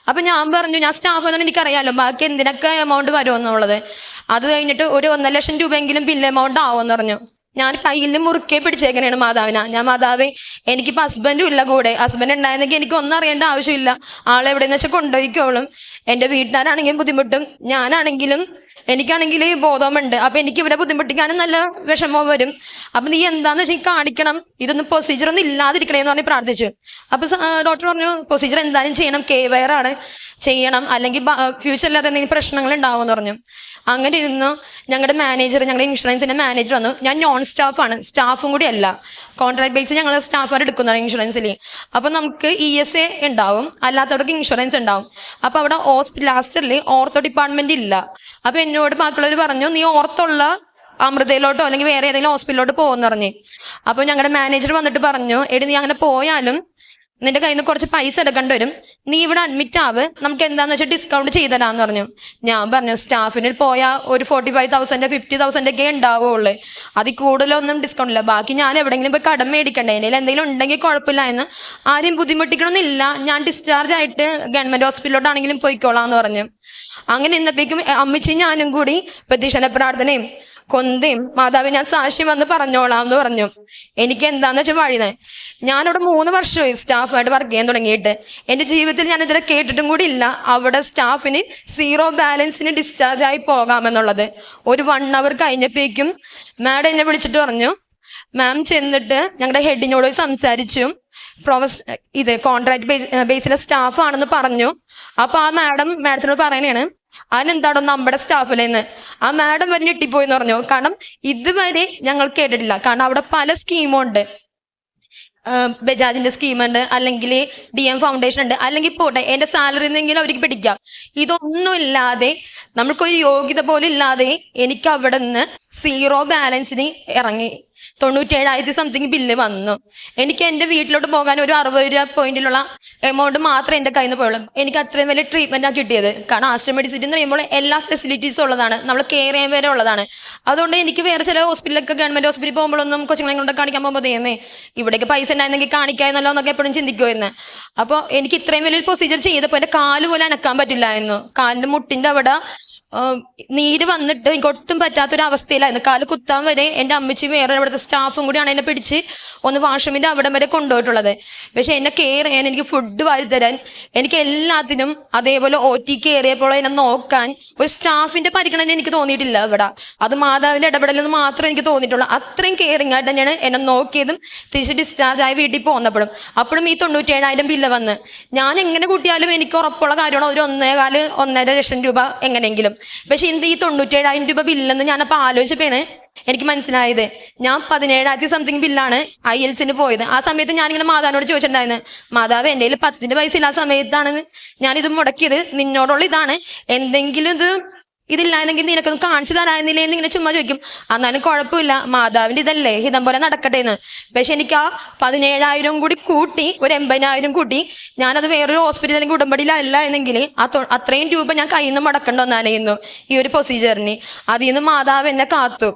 അപ്പൊ ഞാൻ പറഞ്ഞു ഞാൻ സ്റ്റാഫ് ആണെന്ന് എനിക്കറിയാലോ ബാക്കി എന്തിനൊക്കെ എമൗണ്ട് വരുമെന്നുള്ളത്. അത് കഴിഞ്ഞിട്ട് ഒരു ഒന്നര ലക്ഷം രൂപയെങ്കിലും ബില്ല് എമൗണ്ട് ആവുമെന്ന് പറഞ്ഞു. ഞാൻ കയ്യിൽ മുറുക്കെ പിടിച്ചേക്കണേണ് മാതാവിന. ഞാൻ മാതാവ് എനിക്കിപ്പോ ഹസ്ബൻഡും ഇല്ല കൂടെ. ഹസ്ബൻഡ് ഉണ്ടായിരുന്നെങ്കിൽ എനിക്ക് ഒന്നും അറിയേണ്ട ആവശ്യമില്ല. ആളെവിടെയെന്ന് വെച്ചാൽ കൊണ്ടുപോയിക്കോളും. എന്റെ വീട്ടുകാരാണെങ്കിലും ബുദ്ധിമുട്ടും. ഞാനാണെങ്കിലും എനിക്കാണെങ്കിൽ ബോധമുണ്ട്. അപ്പൊ എനിക്ക് ഇവരെ ബുദ്ധിമുട്ടിക്കാനും നല്ല വിഷമം വരും. അപ്പൊ നീ എന്താന്ന് വെച്ചാൽ കാണിക്കണം. ഇതൊന്നും പ്രൊസീജിയർ ഒന്നും ഇല്ലാതിരിക്കണേ എന്ന് പറഞ്ഞ് പ്രാർത്ഥിച്ചു. അപ്പൊ ഡോക്ടർ പറഞ്ഞു പ്രൊസീജിയർ എന്തായാലും ചെയ്യണം. കെ വയർ ആണ് ചെയ്യണം. അല്ലെങ്കിൽ ഫ്യൂച്ചറിൽ അത് എന്തെങ്കിലും പ്രശ്നങ്ങൾ ഉണ്ടാവും എന്ന് പറഞ്ഞു. അങ്ങനെ ഇരുന്നു. ഞങ്ങളുടെ മാനേജർ ഞങ്ങളുടെ ഇൻഷുറൻസിന്റെ മാനേജർ വന്നു. ഞാൻ നോൺ സ്റ്റാഫാണ് സ്റ്റാഫും കൂടി അല്ല. കോൺട്രാക്ട് ബേസിൽ ഞങ്ങൾ സ്റ്റാഫാർ എടുക്കുന്നതാണ് ഇൻഷുറൻസിൽ അപ്പോൾ നമുക്ക് ഇ എസ് എ ഉണ്ടാവും. അല്ലാത്തവർക്ക് ഇൻഷുറൻസ് ഉണ്ടാവും. അപ്പോൾ അവിടെ ഹോസ്പിറ്റൽ ലാസ്റ്ററിൽ ഓർത്തോ ഡിപ്പാർട്ട്മെന്റ് ഇല്ല. അപ്പോൾ എന്നോട് ബാക്കിയുള്ളവർ പറഞ്ഞു നീ ഓർത്തുള്ള അമൃതയിലോട്ടോ അല്ലെങ്കിൽ വേറെ ഏതെങ്കിലും ഹോസ്പിറ്റലിലോട്ട് പോകുമെന്ന് പറഞ്ഞു. അപ്പൊ ഞങ്ങളുടെ മാനേജർ വന്നിട്ട് പറഞ്ഞു എടി നീ അങ്ങനെ പോയാലും നിന്റെ കയ്യിൽ നിന്ന് കുറച്ച് പൈസ എടുക്കേണ്ടി വരും. നീ ഇവിടെ അഡ്മിറ്റ് ആവ്. നമുക്ക് എന്താന്ന് വെച്ചാൽ ഡിസ്കൗണ്ട് ചെയ്തരാന്ന് പറഞ്ഞു. ഞാൻ പറഞ്ഞു സ്റ്റാഫിന് പോയാൽ ഒരു forty five thousand fifty thousand ഒക്കെ ഉണ്ടാവുള്ളൂ. അതിൽ കൂടുതലൊന്നും ഡിസ്കൗണ്ട് ഇല്ല. ബാക്കി ഞാൻ എവിടെയെങ്കിലും പോയി കടം മേടിക്കണ്ടേ? എന്റെ എന്തെങ്കിലും ഉണ്ടെങ്കിൽ കുഴപ്പമില്ല എന്ന് ആരെയും ബുദ്ധിമുട്ടിക്കണമെന്നില്ല ഞാൻ ഡിസ്ചാർജ് ആയിട്ട് ഗവൺമെന്റ് ഹോസ്പിറ്റലിലോട്ടാണെങ്കിലും പോയിക്കോളാം എന്ന് പറഞ്ഞു. അങ്ങനെ ഇന്നത്തേക്കും അമ്മച്ചി ഞാനും കൂടി പ്രതീക്ഷണ പ്രാർത്ഥനയും കൊന്തയും മാതാവ് ഞാൻ സാക്ഷ്യം വന്ന് പറഞ്ഞോളാം എന്ന് പറഞ്ഞു. എനിക്ക് എന്താന്ന് വെച്ചാൽ വഴിനെ ഞാനവിടെ മൂന്ന് വർഷമായി സ്റ്റാഫായിട്ട് വർക്ക് ചെയ്യാൻ തുടങ്ങിയിട്ട്. എന്റെ ജീവിതത്തിൽ ഞാൻ ഇതുവരെ കേട്ടിട്ടും കൂടി ഇല്ല. അവിടെ സ്റ്റാഫിന് സീറോ ബാലൻസിന് ഡിസ്ചാർജ് ആയി പോകാമെന്നുള്ളത്. ഒരു വൺ അവർ കഴിഞ്ഞപ്പോഴേക്കും മാഡം എന്നെ വിളിച്ചിട്ട് പറഞ്ഞു മാം ചെന്നിട്ട് ഞങ്ങളുടെ ഹെഡിനോട് സംസാരിച്ചു. പ്രൊഫസ് ഇത് കോൺട്രാക്ട് ബേസ് ബേസിലെ സ്റ്റാഫ് ആണെന്ന് പറഞ്ഞു. അപ്പൊ ആ മാഡം മാഡത്തിനോട് പറയണേണ് അതിനെന്താണോ നമ്മുടെ സ്റ്റാഫിലെന്ന് ആ മാഡം വരെ ഞെട്ടിപ്പോയി എന്ന് പറഞ്ഞു. കാരണം ഇതുവരെ ഞങ്ങൾ കേട്ടിട്ടില്ല. കാരണം അവിടെ പല സ്കീമും ഉണ്ട്. ആഹ് ബജാജിന്റെ സ്കീമുണ്ട് അല്ലെങ്കിൽ ഡി എം ഫൗണ്ടേഷൻ ഉണ്ട് അല്ലെങ്കിൽ പോട്ടെ എന്റെ സാലറി എന്നെങ്കിലും അവർക്ക് പിടിക്കാം. ഇതൊന്നും ഇല്ലാതെ നമ്മൾക്കൊരു യോഗ്യത പോലും ഇല്ലാതെ എനിക്ക് അവിടെ നിന്ന് സീറോ ബാലൻസിന് ഇറങ്ങി. തൊണ്ണൂറ്റേഴായിരത്തി സംതിങ് ബില്ല് വന്നു. എനിക്ക് എന്റെ വീട്ടിലോട്ട് പോകാൻ ഒരു അറുപത് രൂപ പോയിന്റിലുള്ള എമൗണ്ട് മാത്രം എന്റെ കയ്യിൽ നിന്ന് പോയുള്ളൂ. എനിക്ക് അത്രയും വലിയ ട്രീറ്റ്മെന്റാണ് കിട്ടിയത്. കാരണം ആശ്രമ മെഡിസിറ്റി എന്ന് പറയുമ്പോൾ എല്ലാ ഫെസിലിറ്റീസും ഉള്ളതാണ്. നമ്മൾ കെയർ ചെയ്യാൻ വരെ ഉള്ളതാണ്. അതുകൊണ്ട് എനിക്ക് വേറെ ചില ഹോസ്പിറ്റലൊക്കെ ഗവൺമെന്റ് ഹോസ്പിറ്റലിൽ പോകുമ്പോഴൊന്നും കൊച്ചുങ്ങളെ കൊണ്ട് കാണിക്കാൻ പോകുമ്പോൾ ദൈവമേ ഇവിടേക്ക് പൈസ ഉണ്ടായിരുന്നെങ്കിൽ കാണിക്കാമെന്നല്ലോ എന്നൊക്കെ എപ്പോഴും ചിന്തിക്കുമായിരുന്നു അപ്പോൾ എനിക്ക് ഇത്രയും വലിയൊരു പ്രൊസീജിയർ ചെയ്തപ്പോൾ എന്റെ കാൽ പോലെ അനക്കാൻ പറ്റില്ലായിരുന്നു. കാലിന്റെ മുട്ടിന്റെ അവിടെ നീര് വന്നിട്ട് എനിക്ക് ഒട്ടും പറ്റാത്തൊരു അവസ്ഥയിലായിരുന്നു കാൽ കുത്താൻ വരെ എന്റെ അമ്മച്ചി വേറെ ഇവിടുത്തെ സ്റ്റാഫും കൂടിയാണ് എന്നെ പിടിച്ച് ഒന്ന് വാഷ്റൂമിന്റെ അവിടം വരെ കൊണ്ടുപോയിട്ടുള്ളത്. പക്ഷെ എന്നെ കെയർ ചെയ്യാൻ എനിക്ക് ഫുഡ് വാരി എനിക്ക് എല്ലാത്തിനും അതേപോലെ ഒ ടി കയറിയപ്പോൾ എന്നെ നോക്കാൻ ഒരു സ്റ്റാഫിന്റെ പരിഗണന എനിക്ക് തോന്നിയിട്ടില്ല ഇവിടെ. അത് മാതാവിന്റെ ഇടപെടലെന്ന് മാത്രമേ എനിക്ക് തോന്നിയിട്ടുള്ളൂ. അത്രയും കെയറിങ് ആയിട്ട് തന്നെയാണ് എന്നെ നോക്കിയതും തിരിച്ച് ഡിസ്ചാർജ് ആയി വീട്ടിൽ പോന്നപ്പോഴും. അപ്പോഴും ഈ തൊണ്ണൂറ്റേഴായിരം ബില്ല് വന്ന്. ഞാൻ എങ്ങനെ കൂട്ടിയാലും എനിക്ക് ഉറപ്പുള്ള കാര്യമാണ്. ഒരു ഒന്നേകാൽ ഒന്നര ലക്ഷം രൂപ എങ്ങനെയെങ്കിലും. പക്ഷെ എന്ത് ഈ തൊണ്ണൂറ്റേഴായിരം രൂപ ബില്ലെന്ന് ഞാനപ്പോൾ ആലോചിച്ചപ്പോഴാണ് എനിക്ക് മനസ്സിലായത്. ഞാൻ പതിനേഴായിരത്തി സംതിങ് ബില്ലാണ് ഐ എൽസിന് പോയത്. ആ സമയത്ത് ഞാനിങ്ങനെ മാതാവിനോട് ചോദിച്ചിട്ടുണ്ടായിരുന്നു മാതാവ് എന്റെ കയ്യിൽ പത്തിന്റെ പൈസ ഇല്ലാത്ത സമയത്താണ് ഞാനിത് മുടക്കിയത്. നിന്നോടുള്ള ഇതാണ്. എന്തെങ്കിലും ഇത് ഇതില്ലായിരുന്നെങ്കിൽ നിനക്കൊന്ന് കാണിച്ചു തരായിരുന്നില്ലേ എന്ന് ഇങ്ങനെ ചുമ്മാ ചോദിക്കും. എന്നാലും കുഴപ്പമില്ല മാതാവിന്റെ ഇതല്ലേ ഹിതം പോലെ നടക്കട്ടെ എന്ന്. പക്ഷെ എനിക്ക് ആ പതിനേഴായിരം കൂടി കൂട്ടി ഒരു എൺപതിനായിരം കൂട്ടി ഞാനത് വേറൊരു ഹോസ്പിറ്റൽ അല്ലെങ്കിൽ ഉടമ്പടിയിലല്ല എന്നെങ്കിൽ ആ അത്രയും രൂപ ഞാൻ കയ്യിൽ നിന്ന് മുടക്കേണ്ട വന്നാലായിരുന്നു ഈ ഒരു പ്രൊസീജിയറിന് അതിൽ നിന്ന് മാതാവ് എന്നെ കാത്തു.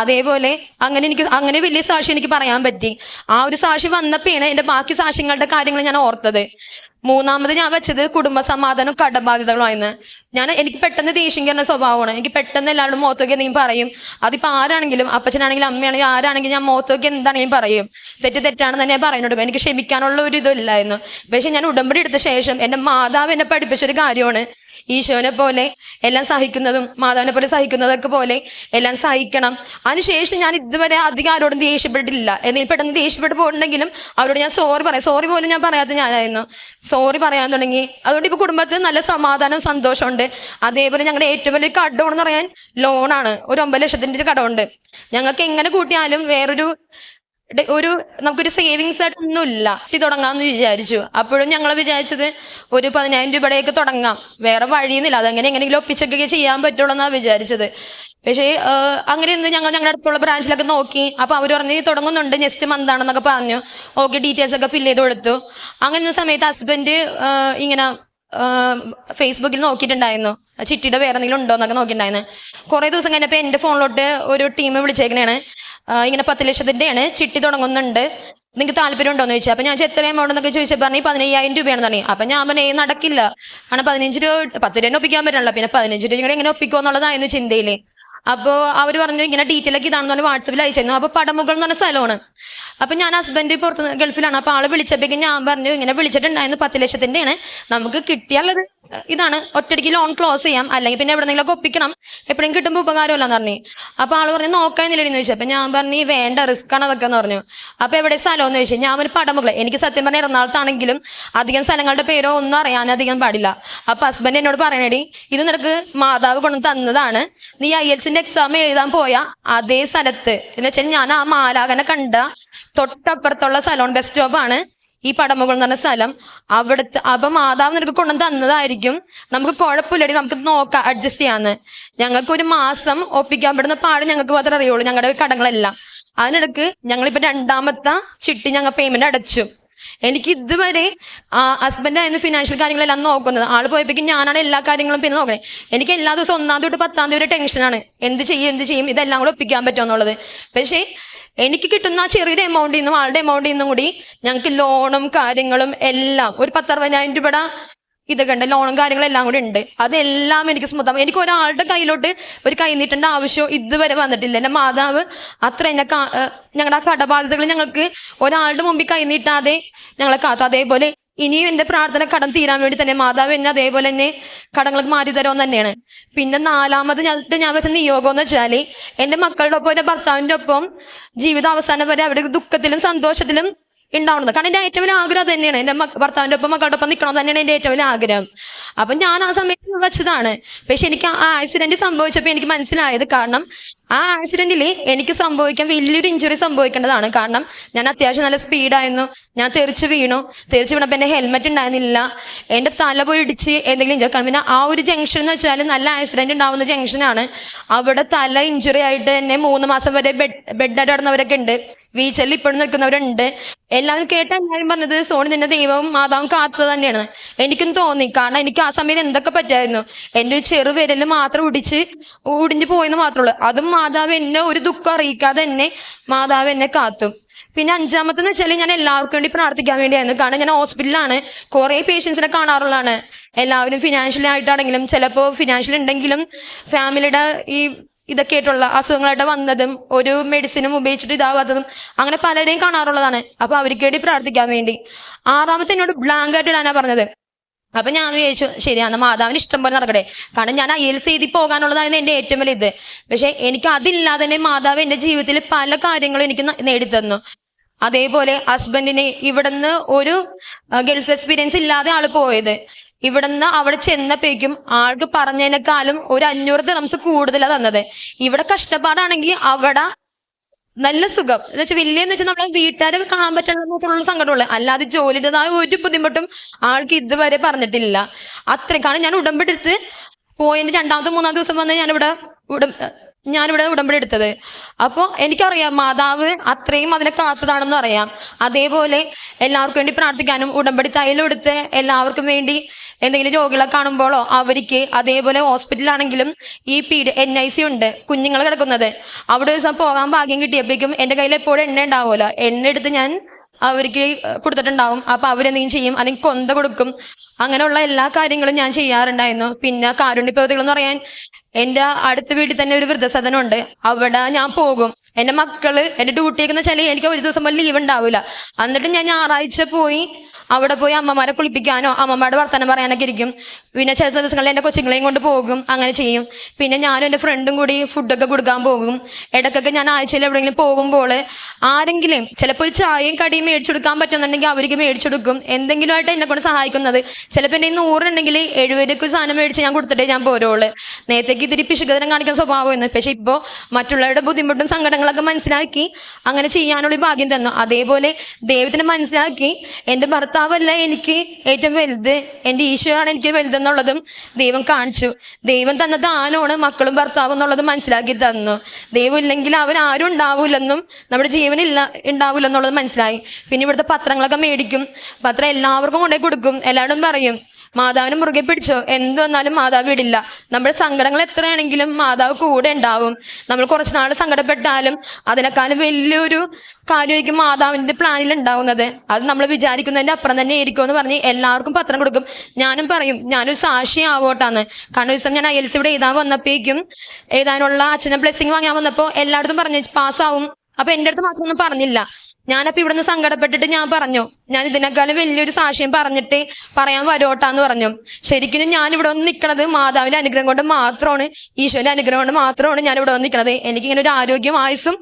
അതേപോലെ അങ്ങനെ എനിക്ക് അങ്ങനെ വലിയ സാക്ഷി എനിക്ക് പറയാൻ പറ്റി. ആ ഒരു സാക്ഷി വന്നപ്പോഴാണ് എന്റെ ബാക്കി സാക്ഷ്യങ്ങളുടെ കാര്യങ്ങൾ ഞാൻ ഓർത്തത്. മൂന്നാമത് ഞാൻ വെച്ചത് കുടുംബ സമാധാനം ഞാൻ എനിക്ക് പെട്ടെന്ന് ദേഷ്യം കയറുന്ന സ്വഭാവമാണ്. എനിക്ക് പെട്ടെന്ന് എല്ലാവരും മോത്തോക്കി എന്തെങ്കിലും പറയും. അതിപ്പോൾ ആരാണെങ്കിലും അപ്പച്ചനാണെങ്കിലും അമ്മയാണെങ്കിലും ആരാണെങ്കിലും ഞാൻ മോത്തോക്കി എന്താണെങ്കിലും പറയും. തെറ്റ് തെറ്റാണെന്ന് തന്നെ പറയുന്നുണ്ട് എനിക്ക് ക്ഷമിക്കാനുള്ള ഒരു ഇതില്ലായിരുന്നു പക്ഷെ ഞാൻ ഉടമ്പടി എടുത്ത ശേഷം എന്റെ മാതാവ് എന്നെ പഠിപ്പിച്ചൊരു കാര്യമാണ്. ഈശോനെ പോലെ എല്ലാം സഹിക്കുന്നതും മാതാവിനെ പോലെ സഹിക്കുന്നതൊക്കെ പോലെ എല്ലാം സഹിക്കണം. അതിനുശേഷം ഞാൻ ഇതുവരെ അധികം ആരോടും ദേഷ്യപ്പെട്ടിട്ടില്ല. എന്തെങ്കിലും പെട്ടെന്ന് ദേഷ്യപ്പെട്ട് പോയിട്ടുണ്ടെങ്കിലും അവരോട് ഞാൻ സോറി പറയാം. സോറി പോലും ഞാൻ പറയാത്ത ഞാനായിരുന്നു. സോറി പറയാൻ തുടങ്ങി. അതുകൊണ്ട് ഇപ്പൊ കുടുംബത്തിൽ നല്ല സമാധാനം സന്തോഷമുണ്ട് അതേപോലെ ഞങ്ങളുടെ ഏറ്റവും വലിയ കടമെന്ന് പറയാൻ ലോണാണ് ഒരു ഒമ്പത് ലക്ഷത്തിന്റെ ഒരു കടമുണ്ട്. ഞങ്ങൾക്ക് എങ്ങനെ കൂട്ടിയാലും വേറൊരു ഒരു നമുക്കൊരു സേവിങ്സ് ആയിട്ട് ഒന്നുമില്ല. ഇത് തുടങ്ങാമെന്ന് വിചാരിച്ചു. അപ്പോഴും ഞങ്ങൾ വിചാരിച്ചത് ഒരു പതിനായിരം രൂപയുടെയൊക്കെ തുടങ്ങാം. വേറെ വഴിയൊന്നുമില്ല. അതങ്ങനെ എങ്ങനെയെങ്കിലും ഒപ്പിച്ചൊക്കെ ചെയ്യാൻ പറ്റുള്ളൂ എന്നാണ് വിചാരിച്ചത്. പക്ഷേ അങ്ങനെ ഒന്ന് ഞങ്ങൾ ഞങ്ങളുടെ അടുത്തുള്ള ബ്രാഞ്ചിലൊക്കെ നോക്കി. അപ്പോൾ അവർ പറഞ്ഞ് തുടങ്ങുന്നുണ്ട്. നെക്സ്റ്റ് മന്ത് ആണെന്നൊക്കെ പറഞ്ഞു. ഓക്കെ ഡീറ്റെയിൽസ് ഒക്കെ ഫില്ല് ചെയ്ത് കൊടുത്തു. അങ്ങനെ സമയത്ത് ഹസ്ബൻഡ് ഇങ്ങനെ ഫേസ്ബുക്കിൽ നോക്കിയിട്ടുണ്ടായിരുന്നു. ചിട്ടിയുടെ വേറെ എന്തെങ്കിലും ഉണ്ടോ എന്നൊക്കെ നോക്കിയിട്ടുണ്ടായിരുന്നു. കുറേ ദിവസം കഴിഞ്ഞപ്പോൾ എന്റെ ഫോണിലോട്ട് ഒരു ടീം വിളിച്ചേക്കണേണ്. ആ, ഇങ്ങനെ പത്ത് ലക്ഷത്തിന്റെയാണ് ചിട്ടി തുടങ്ങുന്നുണ്ട്. നിങ്ങൾക്ക് താല്പര്യം ഉണ്ടോ എന്ന് ചോദിച്ചു അപ്പം ഞാൻ എത്ര എമൗണ്ട് എന്നൊക്കെ ചോദിച്ചാൽ പറഞ്ഞു പതിനയ്യായിരം രൂപയാണെന്ന് പറഞ്ഞു. അപ്പം ഞാൻ പറഞ്ഞു "ഏയ് നടക്കില്ല. കാരണം പതിനഞ്ച് രൂപ പത്ത് രൂപ ഒപ്പിക്കാൻ പറ്റില്ല പിന്നെ പതിനഞ്ച് രൂപ എങ്ങനെ ഒപ്പിക്കുമോ എന്നുള്ളതായിരുന്നു ചിന്തയിൽ അപ്പോൾ അവർ പറഞ്ഞു ഇങ്ങനെ ഡീറ്റെയിൽ ഒക്കെ ഇതാണെന്ന് പറഞ്ഞു വാട്സപ്പിൽ അയച്ചിരുന്നു. അപ്പോൾ പടമുകൾ എന്ന് പറഞ്ഞ സ്ഥലമാണ്. അപ്പം ഞാൻ ഹസ്ബൻഡ് പുറത്ത് ഗൾഫിലാണ്. അപ്പോൾ ആൾ വിളിച്ചപ്പോഴേക്കും ഞാൻ പറഞ്ഞു ഇങ്ങനെ വിളിച്ചിട്ടുണ്ടായിരുന്നു പത്ത് ലക്ഷത്തിന്റെയാണ് നമുക്ക് കിട്ടിയാലത് ഇതാണ്. ഒറ്റയ്ക്ക് ലോൺ ക്ലോസ് ചെയ്യാം. അല്ലെങ്കിൽ പിന്നെ എവിടെന്നെങ്കിലും ഒപ്പിക്കണം. എപ്പോഴും കിട്ടുമ്പോൾ ഉപകാരമല്ലെന്ന് പറഞ്ഞു. അപ്പോൾ ആൾ പറഞ്ഞു നോക്കാനില്ലെന്ന് ചോദിച്ചു. അപ്പം ഞാൻ പറഞ്ഞു "ഈ വേണ്ട റിസ്ക് ആണ് അതൊക്കെ എന്ന് പറഞ്ഞു. അപ്പോൾ എവിടെ സ്ഥലം എന്ന് ചോദിച്ചു. ഞാൻ ഒരു പടമുകൾ എനിക്ക് സത്യം പറഞ്ഞ എറണാകുളത്താണെങ്കിലും അധികം സ്ഥലങ്ങളുടെ പേരോ ഒന്നും അറിയാൻ അധികം പാടില്ല. അപ്പോൾ ഹസ്ബൻഡ് എന്നോട് പറയണേടി ഇത് നിനക്ക് മാതാവ് കൊണ്ടു തന്നതാണ്. നീ ഐ എൽസിന്റെ എക്സാം എഴുതാൻ പോയ അതേ സ്ഥലത്ത്. എന്ന് വെച്ചാൽ ഞാൻ ആ മാലാകനെ കണ്ട തൊട്ടപ്പുറത്തുള്ള സലോൺ ബസ് സ്റ്റോപ്പാണ് ഈ പടമുകൾ എന്ന് പറഞ്ഞ സ്ഥലം. അവിടുത്തെ അപ്പൊ മാതാവ് നിനക്ക് കൊണ്ടു തന്നതായിരിക്കും. നമുക്ക് കുഴപ്പമില്ലടി നമുക്ക് നോക്കാം അഡ്ജസ്റ്റ് ചെയ്യാന്ന്. ഞങ്ങൾക്ക് ഒരു മാസം ഒപ്പിക്കാൻ പറ്റുന്ന പാട് ഞങ്ങൾക്ക് മാത്രമേ അറിയുള്ളൂ ഞങ്ങളുടെ കടങ്ങളെല്ലാം. അതിനിടക്ക് ഞങ്ങളിപ്പോ രണ്ടാമത്തെ ചിട്ടി ഞങ്ങൾ പേയ്മെന്റ് അടച്ചു. എനിക്ക് ഇതുവരെ ഹസ്ബൻഡ് ആയിരുന്നു ഫിനാൻഷ്യൽ കാര്യങ്ങളെല്ലാം നോക്കുന്നത്. ആൾ പോയപ്പോഴേക്കും ഞാനാണ് എല്ലാ കാര്യങ്ങളും പിന്നെ നോക്കണേ. എനിക്ക് എല്ലാ ദിവസവും ഒന്നാം തൊട്ട് പത്താം തീയതി വരെ ടെൻഷനാണ് എന്ത് ചെയ്യും എന്ത് ചെയ്യും ഇതെല്ലാം കൂടെ ഒപ്പിക്കാൻ പറ്റുമെന്നുള്ളത് പക്ഷേ എനിക്ക് കിട്ടുന്ന ചെറിയൊരു എമൗണ്ടിൽ നിന്നും ആളുടെ എമൗണ്ടിൽ നിന്നും കൂടി ഞങ്ങൾക്ക് ലോണും കാര്യങ്ങളും എല്ലാം ഒരു പത്തറുപതിനായിരം രൂപയുടെ ഇതൊക്കെ ഉണ്ട് ലോണും കാര്യങ്ങളും എല്ലാം കൂടി ഉണ്ട്. അതെല്ലാം എനിക്ക് സ്മൂത്താവും എനിക്ക് ഒരാളുടെ കയ്യിലോട്ട് ഒരു കൈ നീട്ടേണ്ട ആവശ്യം ഇതുവരെ വന്നിട്ടില്ല. എന്റെ മാതാവ് അത്ര എന്നെ ഞങ്ങളുടെ കടബാധ്യതകൾ ഞങ്ങൾക്ക് ഒരാളുടെ മുമ്പിൽ കൈ നീട്ടാതെ ഞങ്ങളെ കാത്തു. അതേപോലെ ഇനിയും എന്റെ പ്രാർത്ഥന കടം തീരാൻ വേണ്ടി തന്നെ മാതാവ് എന്നെ അതേപോലെ തന്നെ കടങ്ങൾക്ക് മാറ്റി തരുമെന്ന് തന്നെയാണ്. പിന്നെ നാലാമത് ഞാൻ ഞാൻ വെച്ച നിയോഗം എന്ന് വെച്ചാൽ എന്റെ മക്കളുടെ ഒപ്പം എന്റെ ഭർത്താവിന്റെ ഒപ്പം ജീവിത അവസാനം വരെ അവരുടെ ദുഃഖത്തിലും സന്തോഷത്തിലും ഉണ്ടാവുന്നത്. കാരണം എന്റെ ഏറ്റവും വലിയ ആഗ്രഹം തന്നെയാണ്. എന്റെ ഭർത്താവിന്റെ ഒപ്പം മക്കളുടെ ഒപ്പം നിൽക്കണം. തന്നെയാണ് എന്റെ ഏറ്റവും വലിയ ആഗ്രഹം. അപ്പം ഞാൻ ആ സമയത്ത് വെച്ചതാണ്. പക്ഷെ എനിക്ക് ആ ആക്സിഡന്റ് സംഭവിച്ചപ്പോൾ എനിക്ക് മനസ്സിലായത് കാരണം ആ ആക്സിഡന്റിൽ എനിക്ക് സംഭവിക്കാൻ വലിയൊരു ഇഞ്ചുറി സംഭവിക്കേണ്ടതാണ്. കാരണം ഞാൻ അത്യാവശ്യം നല്ല സ്പീഡായിരുന്നു ഞാൻ തെറിച്ച് വീണു. തെറിച്ച് വീണപ്പോൾ എന്റെ ഹെൽമെറ്റ് ഉണ്ടായിരുന്നില്ല. എന്റെ തല പോയി ഇടിച്ച് എന്തെങ്കിലും ഇഞ്ചുറി കാരണം പിന്നെ ആ ഒരു ജംഗ്ഷൻ എന്ന് വെച്ചാൽ നല്ല ആക്സിഡന്റ് ഉണ്ടാവുന്ന ജംഗ്ഷനാണ് അവിടെ തല ഇഞ്ചുറി ആയിട്ട് തന്നെ മൂന്ന് മാസം വരെ ബെഡ് ബെഡായിട്ട് കിടന്നവരൊക്കെ ഉണ്ട്. വീച്ചലിൽ ഇപ്പോഴും നിൽക്കുന്നവരുണ്ട്. എല്ലാവരും കേട്ട എല്ലാവരും പറഞ്ഞത് സോണി നിന്റെ ദൈവവും മാതാവും കാത്തത് തന്നെയാണ്. എനിക്കും തോന്നി. കാരണം എനിക്ക് ആ സമയത്ത് എന്തൊക്കെ പറ്റായിരുന്നു എന്റെ ഒരു ചെറു വിരൽ മാത്രം ഒടിച്ച് ഒടിഞ്ഞു പോയെന്ന് മാത്രമേ ഉള്ളൂ. അതും മാതാവ് എന്നെ ഒരു ദുഃഖം അറിയിക്കാതെ തന്നെ മാതാവ് എന്നെ കാത്തും. പിന്നെ അഞ്ചാമത്തെന്ന് വെച്ചാൽ ഞാൻ എല്ലാവർക്കും വേണ്ടി പ്രാർത്ഥിക്കാൻ വേണ്ടിയായിരുന്നു. കാരണം ഞാൻ ഹോസ്പിറ്റലിലാണ്. കുറേ പേഷ്യൻസിനെ കാണാറുള്ളതാണ്. എല്ലാവരും ഫിനാൻഷ്യലി ആയിട്ടാണെങ്കിലും ചിലപ്പോൾ ഫിനാൻഷ്യൽ ഉണ്ടെങ്കിലും ഫാമിലിയുടെ ഈ ഇതൊക്കെ ആയിട്ടുള്ള അസുഖങ്ങളായിട്ട് വന്നതും ഒരു മെഡിസിനും ഉപയോഗിച്ചിട്ട് ഇതാവാത്തതും അങ്ങനെ പലരെയും കാണാറുള്ളതാണ്. അപ്പൊ അവർക്ക് വേണ്ടി പ്രാർത്ഥിക്കാൻ വേണ്ടി. ആറാമത്തെ എന്നോട് ബ്ലാങ്ക് ആയിട്ട് ഇടാനാ പറഞ്ഞത്. അപ്പൊ ഞാൻ വിചാരിച്ചു ശരിയാണ് മാതാവിന് ഇഷ്ടം പോലെ നടക്കട്ടെ. കാരണം ഞാൻ ഐ എൽ എഴുതി പോകാനുള്ളതായിരുന്നു എന്റെ ഏറ്റവും വലിയ ഇത്. പക്ഷെ എനിക്ക് അതില്ലാതെ തന്നെ മാതാവ് എന്റെ ജീവിതത്തിൽ പല കാര്യങ്ങളും എനിക്ക് നേടിത്തന്നു. അതേപോലെ ഹസ്ബൻഡിന് ഇവിടുന്ന് ഒരു ഗൾഫ് എക്സ്പീരിയൻസ് ഇല്ലാതെ ആൾ പോയത്. ഇവിടുന്ന് അവിടെ ചെന്നപ്പോഴേക്കും ആൾക്ക് പറഞ്ഞതിനേക്കാളും ഒരു അഞ്ഞൂറ് ദിറംസ് കൂടുതലാണ് തന്നത്. ഇവിടെ കഷ്ടപ്പാടാണെങ്കിൽ അവിടെ നല്ല സുഖം. എന്ന് വെച്ചാൽ വലിയ എന്ന് വെച്ചാൽ നമ്മളെ വീട്ടുകാരെ കാണാൻ പറ്റുന്ന സങ്കടമുള്ളത് അല്ലാതെ ജോലിയുടേതായ ഒരു ബുദ്ധിമുട്ടും ആൾക്ക് ഇതുവരെ പറഞ്ഞിട്ടില്ല. അത്രയും കാരണം ഞാൻ ഉടമ്പെടുത്ത് പോയിന്റ് രണ്ടാമത്തെ മൂന്നാമത്തെ ദിവസം വന്ന് ഞാനിവിടെ ഉടം ഞാനിവിടെ ഉടമ്പടി എടുത്തത്. അപ്പോൾ എനിക്കറിയാം മാതാവ് അത്രയും അതിനെ കാത്തതാണെന്ന് അറിയാം. അതേപോലെ എല്ലാവർക്കും വേണ്ടി പ്രാർത്ഥിക്കാനും ഉടമ്പടി തൈലം എടുത്ത് എല്ലാവർക്കും വേണ്ടി എന്തെങ്കിലും രോഗികളെ കാണുമ്പോഴോ അവർക്ക് അതേപോലെ ഹോസ്പിറ്റലാണെങ്കിലും ഈ പി എൻ ഐ സി ഉണ്ട് കുഞ്ഞുങ്ങൾ കിടക്കുന്നത്. അവിടെ ഒരു ദിവസം പോകാൻ ഭാഗ്യം കിട്ടിയപ്പോഴേക്കും എന്റെ കയ്യിൽ എപ്പോഴും എണ്ണ ഉണ്ടാവുമല്ലോ. എണ്ണ എടുത്ത് ഞാൻ അവർക്ക് കൊടുത്തിട്ടുണ്ടാവും. അപ്പൊ അവരെന്തെങ്കിലും ചെയ്യും? അല്ലെങ്കിൽ കൊന്ത കൊടുക്കും. അങ്ങനെയുള്ള എല്ലാ കാര്യങ്ങളും ഞാൻ ചെയ്യാറുണ്ടായിരുന്നു. പിന്നെ കാരുണ്യ പ്രവൃത്തികൾ എന്ന് പറയാൻ എന്റെ അടുത്ത വീട്ടിൽ തന്നെ ഒരു വൃദ്ധസദനം ഉണ്ട്. അവിടെ ഞാൻ പോകും. എന്റെ മക്കൾ എന്റെ ഡ്യൂട്ടിയൊക്കെ എന്ന് വെച്ചാൽ എനിക്ക് ഒരു ദിവസം പോലും ലീവ് ഉണ്ടാവില്ല. എന്നിട്ട് ഞാൻ ഞായറാഴ്ച പോയി അവിടെ പോയി അമ്മമാരെ കുളിപ്പിക്കാനോ അമ്മമാരുടെ വർത്തമാനം പറയാനൊക്കെ ഇരിക്കും. പിന്നെ ചില ദിവസങ്ങളിൽ എന്റെ കൊച്ചുങ്ങളെയും കൊണ്ട് പോകും അങ്ങനെ ചെയ്യും. പിന്നെ ഞാനും എന്റെ ഫ്രണ്ടും കൂടി ഫുഡൊക്കെ കൊടുക്കാൻ പോകും. ഇടയ്ക്കൊക്കെ ഞാൻ ആഴ്ചയിൽ എവിടെയെങ്കിലും പോകുമ്പോൾ ആരെങ്കിലും ചിലപ്പോൾ ഒരു ചായയും കടിയും മേടിച്ചെടുക്കാൻ പറ്റുന്നുണ്ടെങ്കിൽ അവർക്ക് മേടിച്ചെടുക്കും എന്തെങ്കിലും ആയിട്ട് എന്നെ കൊണ്ട് സഹായിക്കുന്നത്. ചിലപ്പോൾ എന്റെ നൂറുണ്ടെങ്കിൽ എഴുപതൊക്കെ സാധനം മേടിച്ച് ഞാൻ കൊടുത്തിട്ടേ ഞാൻ പോരുള്ളൂ. നേരത്തേക്ക് ഇതിരി പിശുകതരം കാണിക്കുന്ന സ്വഭാവമായിരുന്നു. പക്ഷെ ഇപ്പോൾ മറ്റുള്ളവരുടെ ബുദ്ധിമുട്ടും സങ്കടങ്ങളൊക്കെ മനസ്സിലാക്കി അങ്ങനെ ചെയ്യാനുള്ള ഭാഗ്യം തന്നു. അതേപോലെ ദൈവത്തിനെ മനസ്സിലാക്കി എന്റെ ഭർത്താവല്ല എനിക്ക് ഏറ്റവും വലുത്? എന്റെ ഈശോയാണ് എനിക്ക് വലുതെന്നുള്ളതും ദൈവം കാണിച്ചു. ദൈവം തന്ന ദാനമാണ് മക്കളും ഭർത്താവും എന്നുള്ളത് മനസ്സിലാക്കി തന്നു. ദൈവം ഇല്ലെങ്കിൽ അവൻ ആരും ഉണ്ടാവില്ലെന്നും നമ്മുടെ ജീവനില്ല ഉണ്ടാവില്ലെന്നുള്ളത് മനസ്സിലായി. പിന്നെ ഇവിടുത്തെ പത്രങ്ങളൊക്കെ മേടിക്കും. പത്രം എല്ലാവർക്കും കൊണ്ടേ കൊടുക്കും. എല്ലാവരും പറയും മാതാവിനെ മുറുകെ പിടിച്ചോ? എന്ത് വന്നാലും മാതാവ് വിടില്ല. നമ്മുടെ സങ്കടങ്ങൾ എത്രയാണെങ്കിലും മാതാവ് കൂടെ ഉണ്ടാവും. നമ്മൾ കുറച്ച് നാൾ സങ്കടപ്പെട്ടാലും അതിനേക്കാളും വലിയൊരു കാര്യമായിരിക്കും മാതാവിന്റെ പ്ലാനിൽ ഉണ്ടാവുന്നത്. അത് നമ്മൾ വിചാരിക്കുന്നതിന്റെ അപ്പുറം തന്നെ ആയിരിക്കും പറഞ്ഞ് എല്ലാവർക്കും പത്രം കൊടുക്കും. ഞാനും പറയും ഞാനൊരു സാക്ഷി ആവോട്ടാന്ന് കാരണം ദിവസം ഞാൻ ഐ എൽ സി ഇവിടെ എഴുതാൻ വന്നപ്പോഴേക്കും എഴുതാനുള്ള അച്ഛനെ ബ്ലെസ്സിങ് വാങ്ങാൻ വന്നപ്പോൾ എല്ലായിടത്തും പറഞ്ഞു പാസ്സാവും അപ്പൊ എന്റെ അടുത്ത് മാത്രമൊന്നും പറഞ്ഞില്ല. ഞാനപ്പോ ഇവിടുന്ന് സങ്കടപ്പെട്ടിട്ട് ഞാൻ പറഞ്ഞു ഞാൻ ഇതിനേക്കാളും വലിയൊരു സാക്ഷ്യം പറഞ്ഞിട്ട് പറയാൻ വരോട്ടാന്ന് പറഞ്ഞു. ശരിക്കും ഞാൻ ഇവിടെ വന്ന് നിൽക്കണത് മാതാവിന്റെ അനുഗ്രഹം കൊണ്ട് മാത്രമാണ് ഈശോന്റെ അനുഗ്രഹം കൊണ്ട് മാത്രമാണ് ഞാൻ ഇവിടെ വന്ന് നിൽക്കണത് എനിക്കിങ്ങനെ ഒരു ആരോഗ്യം ആയുസും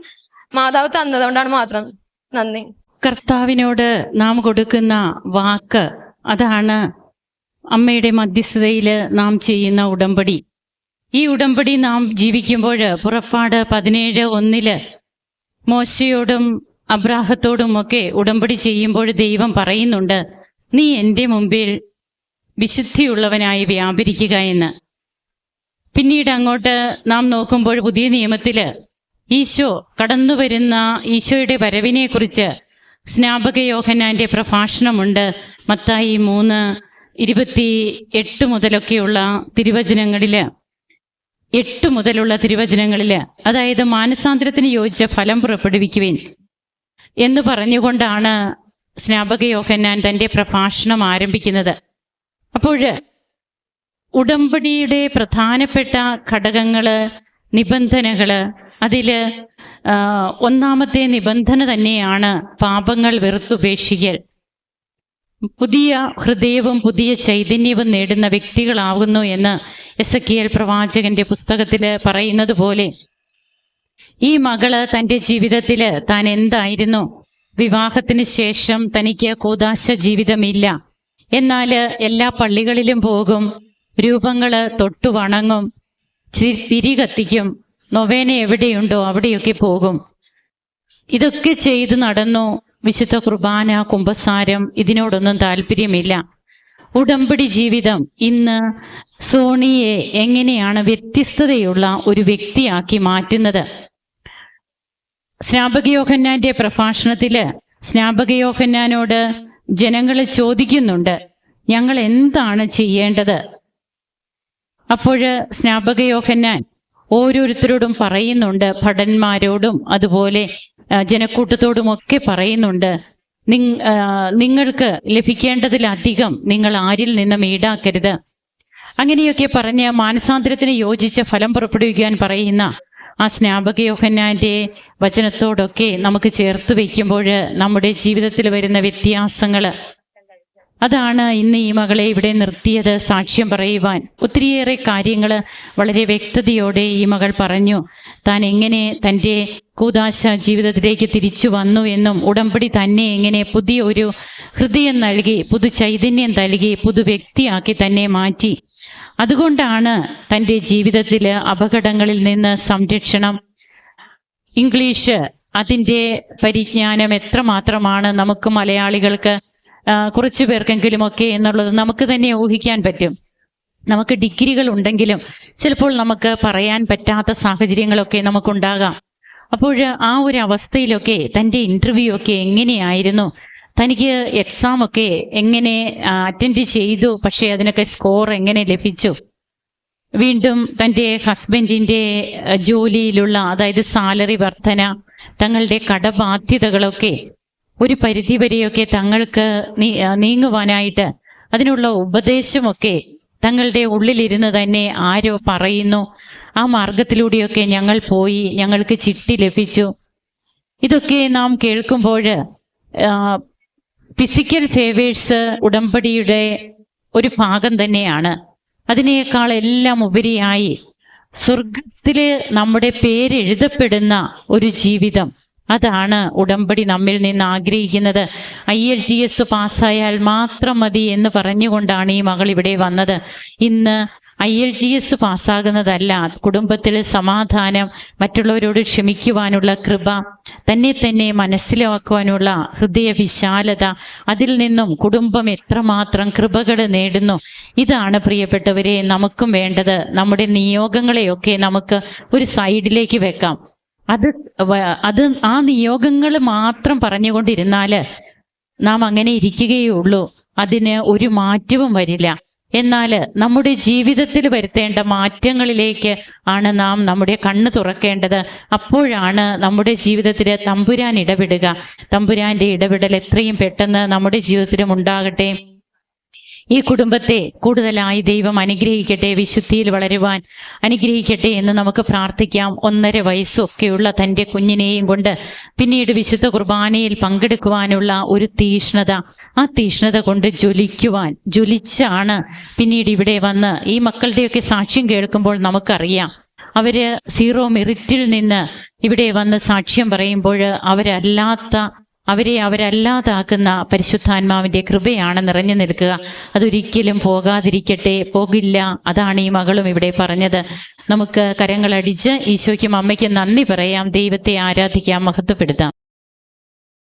മാതാവ് തന്നതുകൊണ്ടാണ് മാത്രം. നന്ദി. കർത്താവിനോട് നാം കൊടുക്കുന്ന വാക്ക് അതാണ് അമ്മയുടെ മധ്യസ്ഥതയിൽ നാം ചെയ്യുന്ന ഉടമ്പടി. ഈ ഉടമ്പടി നാം ജീവിക്കുമ്പോൾ പുറപ്പാട് പതിനേഴ് ഒന്നിൽ മോശയോടും അബ്രാഹത്തോടും ഒക്കെ ഉടമ്പടി ചെയ്യുമ്പോൾ ദൈവം പറയുന്നുണ്ട് നീ എന്റെ മുമ്പിൽ വിശുദ്ധിയുള്ളവനായി വ്യാപരിക്കുക എന്ന്. പിന്നീട് അങ്ങോട്ട് നാം നോക്കുമ്പോൾ പുതിയ നിയമത്തിൽ ഈശോ കടന്നു വരുന്ന ഈശോയുടെ വരവിനെക്കുറിച്ച് സ്നാപക യോഹനാന്റെ പ്രഭാഷണമുണ്ട്. മത്തായി മൂന്ന് ഇരുപത്തി എട്ട് മുതലൊക്കെയുള്ള തിരുവചനങ്ങളിൽ എട്ട് മുതലുള്ള തിരുവചനങ്ങളിൽ അതായത് മാനസാന്തരത്തിന് യോജിച്ച ഫലം പുറപ്പെടുവിക്കുവിൻ. എന്ന് പറഞ്ഞുകൊണ്ടാണ് സ്നാപക യോഹന്നാൻ തന്റെ പ്രഭാഷണം ആരംഭിക്കുന്നത്. അപ്പോൾ ഉടമ്പടിയുടെ പ്രധാനപ്പെട്ട ഘടകങ്ങൾ നിബന്ധനകൾ അതിൽ ഒന്നാമത്തെ നിബന്ധന തന്നെയാണ് പാപങ്ങൾ വെറുത്തുപേക്ഷിക്കൽ. പുതിയ ഹൃദയവും പുതിയ ചൈതന്യവും നേടുന്ന വ്യക്തികളാകുന്നു എന്ന് എസ്. എ. പ്രവാചകന്റെ പുസ്തകത്തിൽ പറയുന്നത് പോലെ ഈ മകൾ തന്റെ ജീവിതത്തിൽ താൻ എന്തായിരുന്നു? വിവാഹത്തിന് ശേഷം തനിക്ക് കൂതാശ ജീവിതമില്ല. എന്നാൽ എല്ലാ പള്ളികളിലും പോകും രൂപങ്ങൾ തൊട്ടു വണങ്ങും തിരി കത്തിക്കും നൊവേന എവിടെയുണ്ടോ അവിടെയൊക്കെ പോകും. ഇതൊക്കെ ചെയ്ത് നടന്നു. വിശുദ്ധ കുർബാന കുംഭസാരം ഇതിനോടൊന്നും താല്പര്യമില്ല. ഉടമ്പടി ജീവിതം ഇന്ന് സോണിയെ എങ്ങനെയാണ് വ്യത്യസ്തതയുള്ള ഒരു വ്യക്തിയാക്കി മാറ്റുന്നത്? സ്നാപകയോഹന്നാന്റെ പ്രഭാഷണത്തിൽ സ്നാപകയോഹന്നാനോട് ജനങ്ങൾ ചോദിക്കുന്നുണ്ട് ഞങ്ങൾ എന്താണ് ചെയ്യേണ്ടത്? അപ്പോഴ് സ്നാപകയോഹന്നാൻ ഓരോരുത്തരോടും പറയുന്നുണ്ട് ഭടന്മാരോടും അതുപോലെ ജനക്കൂട്ടത്തോടും ഒക്കെ പറയുന്നുണ്ട് നിങ്ങൾക്ക് ലഭിക്കേണ്ടതിലധികം നിങ്ങൾ ആരിൽ നിന്നും ഈടാക്കരുത്. അങ്ങനെയൊക്കെ പറഞ്ഞ് മാനസാന്തരത്തിന് യോജിച്ച ഫലം പുറപ്പെടുവിക്കാൻ പറയുന്ന ആ സ്നാപക യോഹന്നാന്റെ വചനത്തോടൊക്കെ നമുക്ക് ചേർത്ത് വയ്ക്കുമ്പോൾ നമ്മുടെ ജീവിതത്തിൽ വരുന്ന വ്യത്യാസങ്ങൾ അതാണ് ഇന്ന് ഈ മകളെ ഇവിടെ നിർത്തിയത് സാക്ഷ്യം പറയുവാൻ. ഒത്തിരിയേറെ കാര്യങ്ങൾ വളരെ വ്യക്തതയോടെ ഈ മകൾ പറഞ്ഞു. താൻ എങ്ങനെ തന്റെ കൂതാശ ജീവിതത്തിലേക്ക് തിരിച്ചു വന്നു എന്നും ഉടമ്പടി തന്നെ എങ്ങനെ പുതിയ ഒരു ഹൃദയം നൽകി പുതു ചൈതന്യം നൽകി പുതു വ്യക്തിയാക്കി തന്നെ മാറ്റി. അതുകൊണ്ടാണ് തന്റെ ജീവിതത്തിൽ അപകടങ്ങളിൽ നിന്ന് സംരക്ഷണം. ഇംഗ്ലീഷ് അതിന്റെ പരിജ്ഞാനം എത്രമാത്രമാണ് നമുക്ക് മലയാളികൾക്ക് കുറച്ചു പേർക്കെങ്കിലും ഒക്കെ എന്നുള്ളത് നമുക്ക് തന്നെ ഊഹിക്കാൻ പറ്റും. നമുക്ക് ഡിഗ്രികൾ ഉണ്ടെങ്കിലും ചിലപ്പോൾ നമുക്ക് പറയാൻ പറ്റാത്ത സാഹചര്യങ്ങളൊക്കെ നമുക്കുണ്ടാകാം. അപ്പോൾ ആ ഒരു അവസ്ഥയിലൊക്കെ തന്റെ ഇന്റർവ്യൂ ഒക്കെ എങ്ങനെയായിരുന്നു? തനിക്ക് എക്സാം ഒക്കെ എങ്ങനെ അറ്റൻഡ് ചെയ്തു? പക്ഷേ അതിനൊക്കെ സ്കോർ എങ്ങനെ ലഭിച്ചു? വീണ്ടും തന്റെ ഹസ്ബൻഡിന്റെ ജോലിയിലുള്ള അതായത് സാലറി വർധന തങ്ങളുടെ കടബാധ്യതകളൊക്കെ ഒരു പരിധിവരെയൊക്കെ തങ്ങൾക്ക് നീങ്ങുവാനായിട്ട് അതിനുള്ള ഉപദേശമൊക്കെ തങ്ങളുടെ ഉള്ളിലിരുന്ന് തന്നെ ആരോ പറയുന്നു. ആ മാർഗത്തിലൂടെയൊക്കെ ഞങ്ങൾ പോയി ഞങ്ങൾക്ക് ചിട്ടി ലഭിച്ചു. ഇതൊക്കെ നാം കേൾക്കുമ്പോൾ ഫിസിക്കൽ ഫേവേഴ്സ് ഉടമ്പടിയുടെ ഒരു ഭാഗം തന്നെയാണ്. അതിനേക്കാൾ എല്ലാം ഉപരിയായി സ്വർഗത്തിൽ നമ്മുടെ പേരെഴുതപ്പെടുന്ന ഒരു ജീവിതം. അതാണ് ഉടമ്പടി നമ്മിൽ നിന്ന് ആഗ്രഹിക്കുന്നത്. ഐ എൽ ടി എസ് പാസ്സായാൽ മാത്രം മതി എന്ന് പറഞ്ഞുകൊണ്ടാണ് ഈ മകൾ ഇവിടെ വന്നത്. ഇന്ന് ഐ എൽ ടി എസ് പാസ്സാകുന്നതല്ല. കുടുംബത്തിൽ സമാധാനം മറ്റുള്ളവരോട് ക്ഷമിക്കുവാനുള്ള കൃപ തന്നെ തന്നെ മനസ്സിലാക്കുവാനുള്ള ഹൃദയ വിശാലത അതിൽ നിന്നും കുടുംബം എത്രമാത്രം കൃപകൾ നേടുന്നു. ഇതാണ് പ്രിയപ്പെട്ടവരെ നമുക്കും വേണ്ടത്. നമ്മുടെ നിയോഗങ്ങളെയൊക്കെ നമുക്ക് ഒരു സൈഡിലേക്ക് വെക്കാം. അത് അത് ആ നിയോഗങ്ങൾ മാത്രം പറഞ്ഞുകൊണ്ടിരുന്നാൽ നാം അങ്ങനെ ഇരിക്കുകയുള്ളൂ. അതിന് ഒരു മാറ്റവും വരില്ല. എന്നാൽ നമ്മുടെ ജീവിതത്തിൽ വരുത്തേണ്ട മാറ്റങ്ങളിലേക്ക് ആണ് നാം നമ്മുടെ കണ്ണ് തുറക്കേണ്ടത്. അപ്പോഴാണ് നമ്മുടെ ജീവിതത്തിൽ തമ്പുരാൻ ഇടപെടുക. തമ്പുരാന്റെ ഇടപെടൽ എത്രയും പെട്ടെന്ന് നമ്മുടെ ജീവിതത്തിലും ഉണ്ടാകട്ടെ. ഈ കുടുംബത്തെ കൂടുതലായി ദൈവം അനുഗ്രഹിക്കട്ടെ വിശുദ്ധിയിൽ വളരുവാൻ അനുഗ്രഹിക്കട്ടെ എന്ന് നമുക്ക് പ്രാർത്ഥിക്കാം. ഒന്നര വയസ്സൊക്കെയുള്ള തന്റെ കുഞ്ഞിനെയും കൊണ്ട് പിന്നീട് വിശുദ്ധ കുർബാനയിൽ പങ്കെടുക്കുവാനുള്ള ഒരു തീഷ്ണത ആ തീഷ്ണത കൊണ്ട് ജ്വലിക്കുവാൻ ജ്വലിച്ചാണ് പിന്നീട് ഇവിടെ വന്ന് ഈ മക്കളുടെയൊക്കെ സാക്ഷ്യം കേൾക്കുമ്പോൾ നമുക്കറിയാം. അവർ സീറോ മെറിറ്റിൽ നിന്ന് ഇവിടെ വന്ന് സാക്ഷ്യം പറയുമ്പോൾ അവരല്ലാത്ത അവരെ അവരല്ലാതാക്കുന്ന പരിശുദ്ധാത്മാവിന്റെ കൃപയാണ് നിറഞ്ഞു നിൽക്കുക. അതൊരിക്കലും പോകാതിരിക്കട്ടെ പോകില്ല. അതാണ് ഈ മകളും ഇവിടെ പറഞ്ഞത്. നമുക്ക് കരങ്ങളടിച്ച് ഈശോയ്ക്കും അമ്മയ്ക്കും നന്ദി പറയാം. ദൈവത്തെ ആരാധിക്കാം മഹത്വപ്പെടുത്താം.